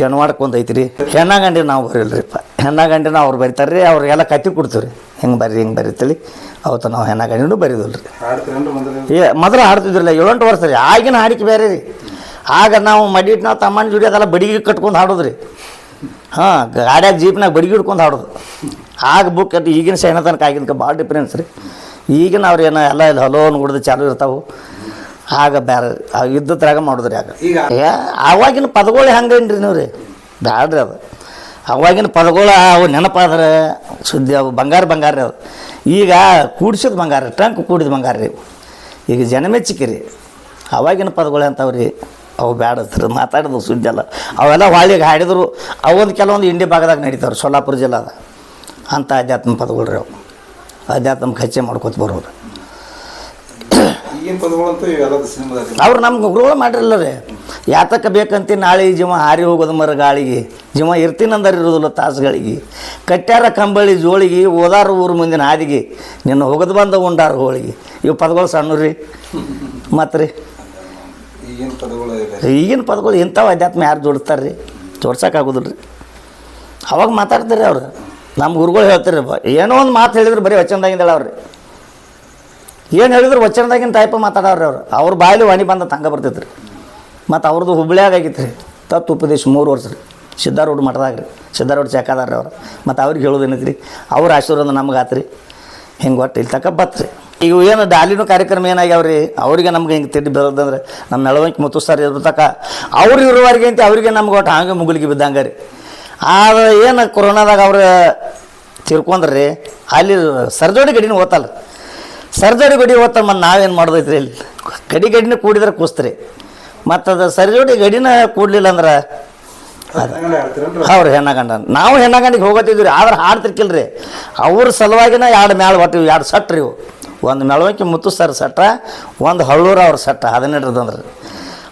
ಜನವಾಡಕ್ಕೆ ಒಂದು ಐತ್ರಿ. ಹೆಣ್ಣಾಗಂಡಿ ನಾವು ಬರೀಲ್ರಿಪ್ಪ. ಹೆಣ್ಣಾಗಂಡಿನ ಅವ್ರು ಬರಿತಾರೆ ರೀ ಅವ್ರಿಗೆಲ್ಲ ಕತ್ತಿ ಕೊಡ್ತೀವಿ ರೀ ಹಿಂಗೆ ಬರ್ರಿ, ಹಿಂಗೆ ಬರೀತೇಳಿ ಅವತ್ತು ನಾವು ಹೆಣ್ಣಾಗಂಡಿನೂ ಬರೀದಿಲ್ಲ ರೀ. ಏ ಮೊದಲು ಹಾಡ್ತಿದ್ರಲ್ಲ ಏಳೆಂಟು ವರ್ಷ ರೀ. ಆಗಿನ ಹಾಡಿಕೆ ಬೇರೆ ರೀ. ಆಗ ನಾವು ಮಡಿಟ್ಟು ನಾವು ತಮ್ಮನ ಜೋಡಿ ಅದೆಲ್ಲ ಬಡಿಗೆ ಕಟ್ಕೊಂಡು ಹಾಡೋದು ರೀ ಹಾಂ ಗಾಡ್ಯಾಗ ಜೀಪ್ನಾಗ ಬಡಿಗೆ ಹಿಡ್ಕೊಂಡು ಹಾಡೋದು. ಆಗ ಬುಕ್ ಅದು ಈಗಿನ ಸೈನ ತನಕ ಆಗಿನ ಭಾಳ ಡಿಫ್ರೆನ್ಸ್ ರೀ. ಈಗಿನ ಅವ್ರು ಏನೋ ಎಲ್ಲ ಇಲ್ಲಿ ಹಲೋ ಅನ್ಬಿಡ್ದು ಚಾಲು ಇರ್ತಾವೆ. ಆಗ ಬೇರೆ ಆ ಯುದ್ಧದ್ರಾಗ ಮಾಡೋದ್ರಿ ಆಗ. ಈಗ ಆವಾಗಿನ ಪದಗಳು ರೀ ನೀವು ರೀ? ಬ್ಯಾಡ್ರಿ ಅದು. ಅವಾಗಿನ ಪದಗಳು ಅವು ನೆನಪಾದ್ರೆ ಸುದ್ದಿ ಅವು ಬಂಗಾರ ಬಂಗಾರ ರೀ ಅವು ಈಗ ಕೂಡ್ಸಿದ ಬಂಗಾರ ಟ್ರಂಕ್ ಕೂಡಿದ ಬಂಗಾರ ರೀ. ಈಗ ಜನಮೆಚ್ಚಿಕೆ ರೀ ಅವಾಗಿನ ಪದಗಳು ಅಂತವ್ರಿ ಅವು ಬ್ಯಾಡ ಮಾತಾಡೋದು ಸುದ್ದಿ ಅಲ್ಲ. ಅವೆಲ್ಲ ಹೊಳಿಗೆ ಹಾಡಿದ್ರು. ಅವೊಂದು ಕೆಲವೊಂದು ಇಂಡಿ ಭಾಗದಾಗ ನಡೀತಾವ್ರಿ, ಸೊಲ್ಲಾಪುರ ಜಿಲ್ಲಾದ. ಅಂಥ ಅಧ್ಯಾತ್ಮ ಪದಗಳು ರೀ ಅವು. ಅಧ್ಯಾತ್ಮ ಖರ್ಚೆ ಮಾಡ್ಕೊತ ಬರೋರು. ಅವ್ರು ನಮ್ಗೆ ಗುರುಗಳು ಮಾಡಿರಲ್ಲ ರೀ. ಯಾತಕ್ಕೆ ಬೇಕಂತ ನಾಳೆ ಜಿಮ ಜೀವ ಹಾರಿ ಹೋಗೋದು ಮರ ಗಾಳಿಗೆ. ಜೀವ ಇರ್ತೀನಂದ್ರೆ ಇರೋದಿಲ್ಲ ತಾಸುಗಳಿಗೆ. ಕಟ್ಟ್ಯಾರ ಕಂಬಳಿ ಜೋಳಿಗೆ ಓದಾರು ಊರು ಮುಂದಿನ ಹಾದಿಗೆ. ನಿನ್ನ ಹೋಗದು ಬಂದ ಉಂಡಾರ ಹೋಳಿಗೆ. ಇವು ಪದಗಳು ಸಣ್ಣ ರೀ. ಮತ್ತು ರೀ. ಈಗಿನ ಪದಗಳು ಇವೆ. ಈಗಿನ ಪದಗಳು ಇಂಥವು ಅಧ್ಯಾತ್ಮ ಯಾರು ಜೋಡಿಸ್ತಾರೆ ರೀ? ಜೋಡ್ಸೋಕ್ಕಾಗೋದಿಲ್ಲ ರೀ. ಅವಾಗ ಮಾತಾಡ್ತಾರೆ ಅವ್ರು. ನಮ್ಮ ಗುರುಗಳು ಹೇಳ್ತಾರೆ ಏನೋ ಒಂದು ಮಾತು ಹೇಳಿದ್ರೆ ಬರೀ ವಚನದಾಗಿಂದ ಹೇಳವ್ರಿ ಏನು ಹೇಳಿದ್ರು ವಚನದಾಗಿನ ಟೈಪ್ ಮಾತಾಡವ್ರಿ ಅವರು. ಅವ್ರ ಬಾಯಲ್ಲಿ ವಾಣಿ ಬಂದ ತಂಗ ಬರ್ತೈತೆ ರೀ ಮತ್ತು ಅವ್ರದ್ದು ಹುಬ್ಳ್ಯಾಗ ಆಗಿತ್ತು ರೀ ತತ್ತು ಉಪದೇಶ ಮೂರು ವರ್ಷ ರೀ. ಸಿದ್ಧಾರೂಢ ಮಠದಾಗ ರೀ. ಸಿದ್ಧಾರೂಢ ರೀ ಅವ್ರು. ಮತ್ತು ಅವ್ರಿಗೆ ಹೇಳೋದು ಏನೈತೆ ರೀ ಅವ್ರ ಆಶೀರ್ವಾದ ನಮ್ಗೆ ಆತು ರೀ ಹಿಂಗೆ ಒಟ್ಟು ಇಲ್ಲಿ ತಕ ಬತ್ರಿ ಈಗ ಏನು ಡಾಲಿನೂ ಕಾರ್ಯಕ್ರಮ ಏನಾಗ್ಯಾವ ರೀ? ಅವ್ರಿಗೆ ನಮ್ಗೆ ಹಿಂಗೆ ತಿಂಡಿ ಬರೋದಂದ್ರೆ ನಮ್ಮ ನಳವಂಕಿ ಮತ್ತು ಸರ್ ಇರೋ ತಕ್ಕ ಅವ್ರು ಇರೋವರೆಗೆ ಅಂತ ಅವರಿಗೆ ನಮ್ಗೆ ಒಟ್ಟು ಹಂಗೆ ಮುಗುಲಿಗೆ ಬಿದ್ದಂಗೆ ರೀ. ಆದ್ರೆ ಏನು ಕೊರೋನಾದಾಗ ಅವ್ರು ತಿರ್ಕೊಂಡ್ರಿ ಅಲ್ಲಿ ಸರ್ಜೋಡಿ ಗಡಿನ ಓದ್ತಲ್ಲ ಸರ್ಜೋಡಿ ಗಡಿ ತಮ್ಮ ನಾವೇನು ಮಾಡೋದೈತ್ರಿ ಇಲ್ಲಿ? ಗಡಿ ಗಡಿನ ಕೂಡಿದ್ರೆ ಕೂಸ್ತ್ರಿ. ಮತ್ತು ಅದು ಸರ್ಜೋಡಿ ಗಡಿನ ಕೂಡಲಿಲ್ಲ ಅಂದ್ರೆ ಅವ್ರು ಹೆಣ್ಣಗಂಡ ನಾವು ಹೆಣ್ಣಗಂಡಿಗೆ ಹೋಗತ್ತಿದ್ವಿ ರೀ ಆದ್ರೆ ಹಾಡ್ತಿರ್ಕಿಲ್ರಿ. ಅವ್ರ ಸಲುವಾಗಿನ ಎರಡು ಮ್ಯಾಳ ಒಟ್ಟು ಎರಡು ಸಟ್ ರೀ ಇವು. ಒಂದು ಮೆಳವಂಕಿ ಮುತ್ತು ಸರ್ ಸಟ್ಟ, ಒಂದು ಹಳ್ಳೂರ ಅವ್ರ ಸಟ್ಟ, ಹದಿನೆಂಟರದಂದ್ರೆ.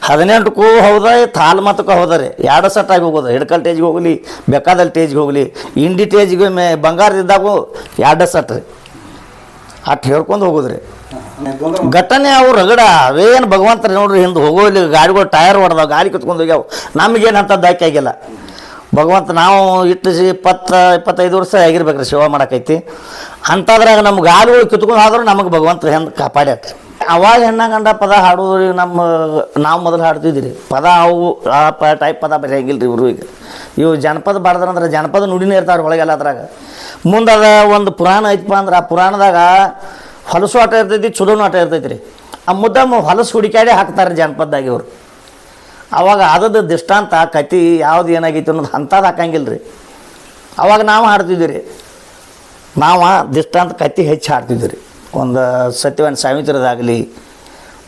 ಹದಿನೆಂಟಕ್ಕೂ ಹೌದ ತಾಲ್ ಮತಕ್ಕೂ ಹೌದ ರೀ ಎರಡು ಸಟ್ ಆಗಿ ಹೋಗೋದು. ಹಿಡ್ಕಲ್ ಟೇಜ್ಗೆ ಹೋಗಲಿ, ಬೇಕಾದಲ್ಲಿ ಟೇಜ್ಗೆ ಹೋಗಲಿ, ಇಂಡಿ ಟೇಜ್ಗೆ ಮೇ ಬಂಗಾರದಿದ್ದಾಗೂ ಎರಡು ಸಟ್ ರೀ. ಅಟ್ಟು ಹೇಳ್ಕೊಂಡು ಹೋಗೋದ್ರಿ. ಘಟನೆ ಅವ್ರು ರಗಡ ಅವೇನು ಭಗವಂತ ನೋಡ್ರಿ ಹಿಂದೆ ಹೋಗೋಲಿ ಗಾಡಿಗಳು ಟೈರ್ ಹೊಡೆದ ಗಾಡಿ ಕಿತ್ಕೊಂಡು ಹೋಗ್ಯಾವ. ನಮಗೇನು ಅಂತ ದಾಕಿ ಆಗಿಲ್ಲ. ಭಗವಂತ ನಾವು ಇಟ್ಟು ಇಪ್ಪತ್ತು ಇಪ್ಪತ್ತ ಇಪ್ಪತ್ತೈದು ವರ್ಷ ಆಗಿರ್ಬೇಕ್ರಿ ಸೇವಾ ಮಾಡಕೈತಿ ಅಂಥದ್ರಾಗ ನಮ್ಮ ಗಾಡಿಗಳು ಕಿತ್ಕೊಂಡು ಆದ್ರೂ ನಮಗೆ ಭಗವಂತ ಹೆಂಗೆ ಕಾಪಾಡ್ಯಾಟ್ರಿ ಅವಾಗ ಹೆಣ್ಣಾಗ ಗಂಡ ಪದ ಹಾಡುವುದು ನಮ್ಮ, ನಾವು ಮೊದಲು ಹಾಡ್ತಿದ್ವಿ ಪದ ಅವು, ಆ ಪ ಟೈಪ್ ಪದ ಬರೆಯಂಗಿಲ್ಲ ರೀ ಇವರು ಈಗ. ಇವು ಜನಪದ ಅಂದ್ರೆ ಜನಪದ ನುಡಿನೇ ಇರ್ತಾವ್ರಿ ಒಳಗೆಲ್ಲ ಅದ್ರಾಗ. ಅದ ಒಂದು ಪುರಾಣ ಐತಪ್ಪ ಅಂದ್ರೆ ಆ ಪುರಾಣದಾಗ ಹೊಲಸು ಆಟ ಇರ್ತೈತಿ, ಚಲೋನು ಆಟ ಇರ್ತೈತಿ ರೀ ಆ ಮುದ್ದಮ್ಮ ಹೊಲಸು ಹುಡುಕಾಡಿ ಹಾಕ್ತಾರೆ ಜನಪದದಾಗ ಇವರು. ಅವಾಗ ಅದದ ದೃಷ್ಟಾಂತ ಕತಿ ಯಾವ್ದು ಏನಾಗೈತಿ ಅನ್ನೋದು ಅಂಥದ್ದು ಹಾಕಂಗಿಲ್ಲ ರೀ ಅವಾಗ ನಾವು ಹಾಡ್ತಿದ್ವಿ ರೀ ನಾವು ದೃಷ್ಟಾಂತ ಕತ್ತಿ ಹೆಚ್ಚು ಹಾಡ್ತಿದ್ವಿ ರೀ ಒಂದು ಸತ್ಯವಾನ್ ಸಾವಿತ್ರದಾಗಲಿ,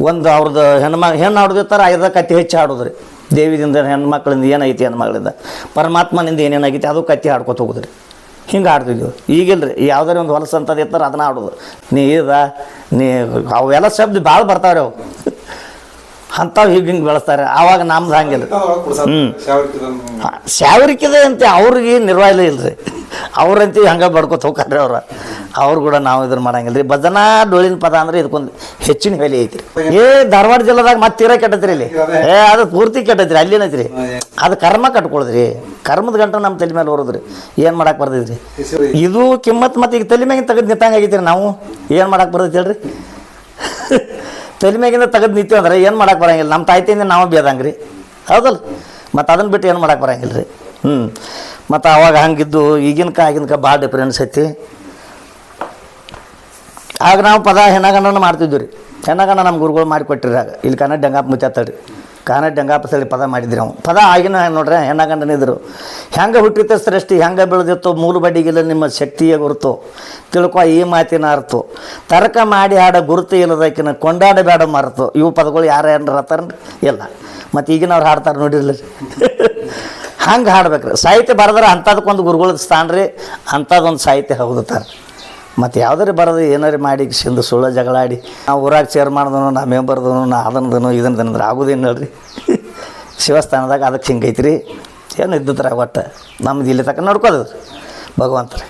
ಒಂದು ಅವ್ರದ್ದು ಹೆಣ್ಮ, ಹೆಣ್ಣು ಆಡೋದಿರ್ತಾರೆ ಐದ ಕತ್ತಿ ಹೆಚ್ಚು ಆಡೋದ್ರಿ. ದೇವಿದಿಂದ ಹೆಣ್ಮಕ್ಳಿಂದ ಏನೈತಿ ಹೆಣ್ಮಗಳಿಂದ ಪರಮಾತ್ಮನಿಂದ ಏನೇನಾಗೈತಿ ಅದು ಕತ್ತಿ ಹಾಡ್ಕೊತ ಹೋಗೋದ್ರಿ. ಹಿಂಗೆ ಆಡ್ತಿದ್ವಿ ಈಗಿಲ್ಲ ರೀ ಯಾವ್ದಾರ ಒಂದು ಹೊಲಸು ಇರ್ತಾರೆ ಅದನ್ನ ಆಡೋದು. ನೀ ಇದ, ನೀ ಅವೆಲ್ಲ ಶಬ್ದ ಭಾಳ ಬರ್ತಾವ್ರಿ ಅವು. ಅಂಥವು ಹೀಗೆ ಹಿಂಗೆ ಬೆಳೆಸ್ತಾರೆ. ಆವಾಗ ನಮ್ದು ಹಂಗಿಲ್ಲ. ಹ್ಞೂ ಶಾವರಿಕಿದೆ ಅಂತ ಅವ್ರಿಗೆ ನಿರ್ವಾಯಿಲ್ಲ ಇಲ್ರಿ. ಅವ್ರಂತೀವಿ ಹಂಗೆ ಬಡ್ಕೊತ ಹೋಗ್ರಿ ಅವ್ರ. ಅವ್ರು ಕೂಡ ನಾವು ಇದ್ರ ಮಾಡಂಗಿಲ್ಲ ರೀ ಭಜನಾ ಡೋಳಿನ ಪದ ಅಂದ್ರೆ ಇದಕ್ಕೊಂದು ಹೆಚ್ಚಿನ ಬೆಲೆ ಐತ್ರಿ. ಏ, ಧಾರವಾಡ ಜಿಲ್ಲೆದಾಗ ಮತ್ತೆ ತೀರಾ ಕೆಟ್ಟತ್ರಿ ಇಲ್ಲಿ. ಏ, ಅದು ಪೂರ್ತಿ ಕೆಟ್ಟತ್ರಿ ಅಲ್ಲಿನೈತ್ರಿ ಅದು ಕರ್ಮ ಕಟ್ಕೊಳ್ದ್ರಿ. ಕರ್ಮದ ಗಂಟ ನಮ್ಮ ತಲೆ ಮೇಲೆ ಹೊರದ್ರಿ ಏನು ಮಾಡಕ್ ಬರ್ತೈತ್ರಿ ಇದು ಕಿಮ್ಮತ್ ಮತ್ತೆ ಈಗ ತಲೆ ಮ್ಯಾಗಿನ ತೆಗೆದು ನಿಂತಂಗೆ ಆಗೈತ್ರಿ ನಾವು. ಏನು ಮಾಡಕ್ಕೆ ಬರ್ತೈತಿ ಹೇಳ್ರಿ? ತಲೆ ಮ್ಯಾಗಿಂದ ತೆಗೆದು ನಿಂತೀವಿ ಅಂದ್ರೆ ಏನು ಮಾಡಕ್ಕೆ ಬರಂಗಿಲ್ಲ. ನಮ್ಮ ತಾಯ್ತಿಯಿಂದ ನಾವು ಬೇದಂಗೆ ರೀ ಹೌದಲ್ಲ? ಮತ್ತು ಅದನ್ನ ಬಿಟ್ಟು ಏನು ಮಾಡಕ್ಕೆ ಬರಂಗಿಲ್ಲ ರೀ ಹ್ಞೂ ಮತ್ತು ಅವಾಗ ಹಂಗಿದ್ದು ಈಗಿನ ಕಾ ಆಗಿನ ಕಾ ಭಾಳ ಡಿಫ್ರೆನ್ಸ್ ಐತಿ. ಆಗ ನಾವು ಪದ ಹೆಣ್ಣಗಣ್ಣನ ಮಾಡ್ತಿದ್ವಿ ರೀ ಹೆಣ್ಣಗಂಡ ನಮ್ಮ ಗುರುಗಳು ಮಾಡಿಕೊಟ್ಟಿರಿ ಆಗ. ಇಲ್ಲಿ ಕನ್ನಡ ಡಂಗಾಪ್ ಮುಚ್ಚಾತಡ್ರಿ ಕನ್ನಡ ಡಂಗಾಪ ಸಳಿ ಪದ ಮಾಡಿದ್ರಿ ನಾವು ಪದ ಆಗಿನ ನೋಡ್ರಿ ಹೆಣ್ಣಗಂಡನಿದ್ರು ಹೆಂಗೆ ಹುಟ್ಟಿತ ಸೃಷ್ಟಿ ಹೆಂಗೆ ಬೆಳೆದಿತ್ತು, ಮೂಲ ಬಡ್ಡಿಗಿಲ್ಲ ನಿಮ್ಮ ಶಕ್ತಿಯ ಗುರುತು. ತಿಳ್ಕೊ ಈ ಮಾತಿನ ಅರ್ಥ. ತರ್ಕ ಮಾಡಿ ಹಾಡ ಗುರುತು ಇಲ್ಲದಕ್ಕಿನ ಕೊಂಡಾಡಬೇಡ ಮರೆತು. ಇವು ಪದಗಳು ಯಾರು ಏನಾರ ಹತ್ತಾರ ಇಲ್ಲ. ಮತ್ತು ಈಗಿನವ್ರು ಹಾಡ್ತಾರೆ ನೋಡಿರಲಿ. ಹಂಗೆ ಹಾಡ್ಬೇಕ್ರಿ. ಸಾಹಿತ್ಯ ಬರೆದ್ರೆ ಅಂಥದಕ್ಕೊಂದು ಗುರುಗಳ ಸ್ಥಾನ ರೀ. ಅಂಥದ್ದೊಂದು ಸಾಹಿತ್ಯ ಹೌದತ್ತಾರ ಮತ್ತು ಯಾವ್ದಾರು ಬರೋದು ಏನಾರು ಮಾಡಿ ಸಿಂದು ಸುಳ್ಳ ಜಗಳಾಡಿ ನಾವು ಊರಾಗ ಚೇರ್ ಮಾಡ್ದನು, ನಾ ಮೆಂಬರ್ದನು ನಾ ಅದನ್ನದನು ಇದನ್ನದನಂದ್ರೆ ಆಗೋದೇನು ಹೇಳ್ರಿ? ಶಿವಸ್ಥಾನದಾಗ ಅದಕ್ಕೆ ಹಿಂಗೈತಿ ರೀ ಏನು ಇದ್ದತ್ರ ಒಟ್ಟು? ನಮ್ದು ಇಲ್ಲಿ ತಕ್ಕ ನೋಡ್ಕೋದ್ರಿ ಭಗವಂತ ರೀ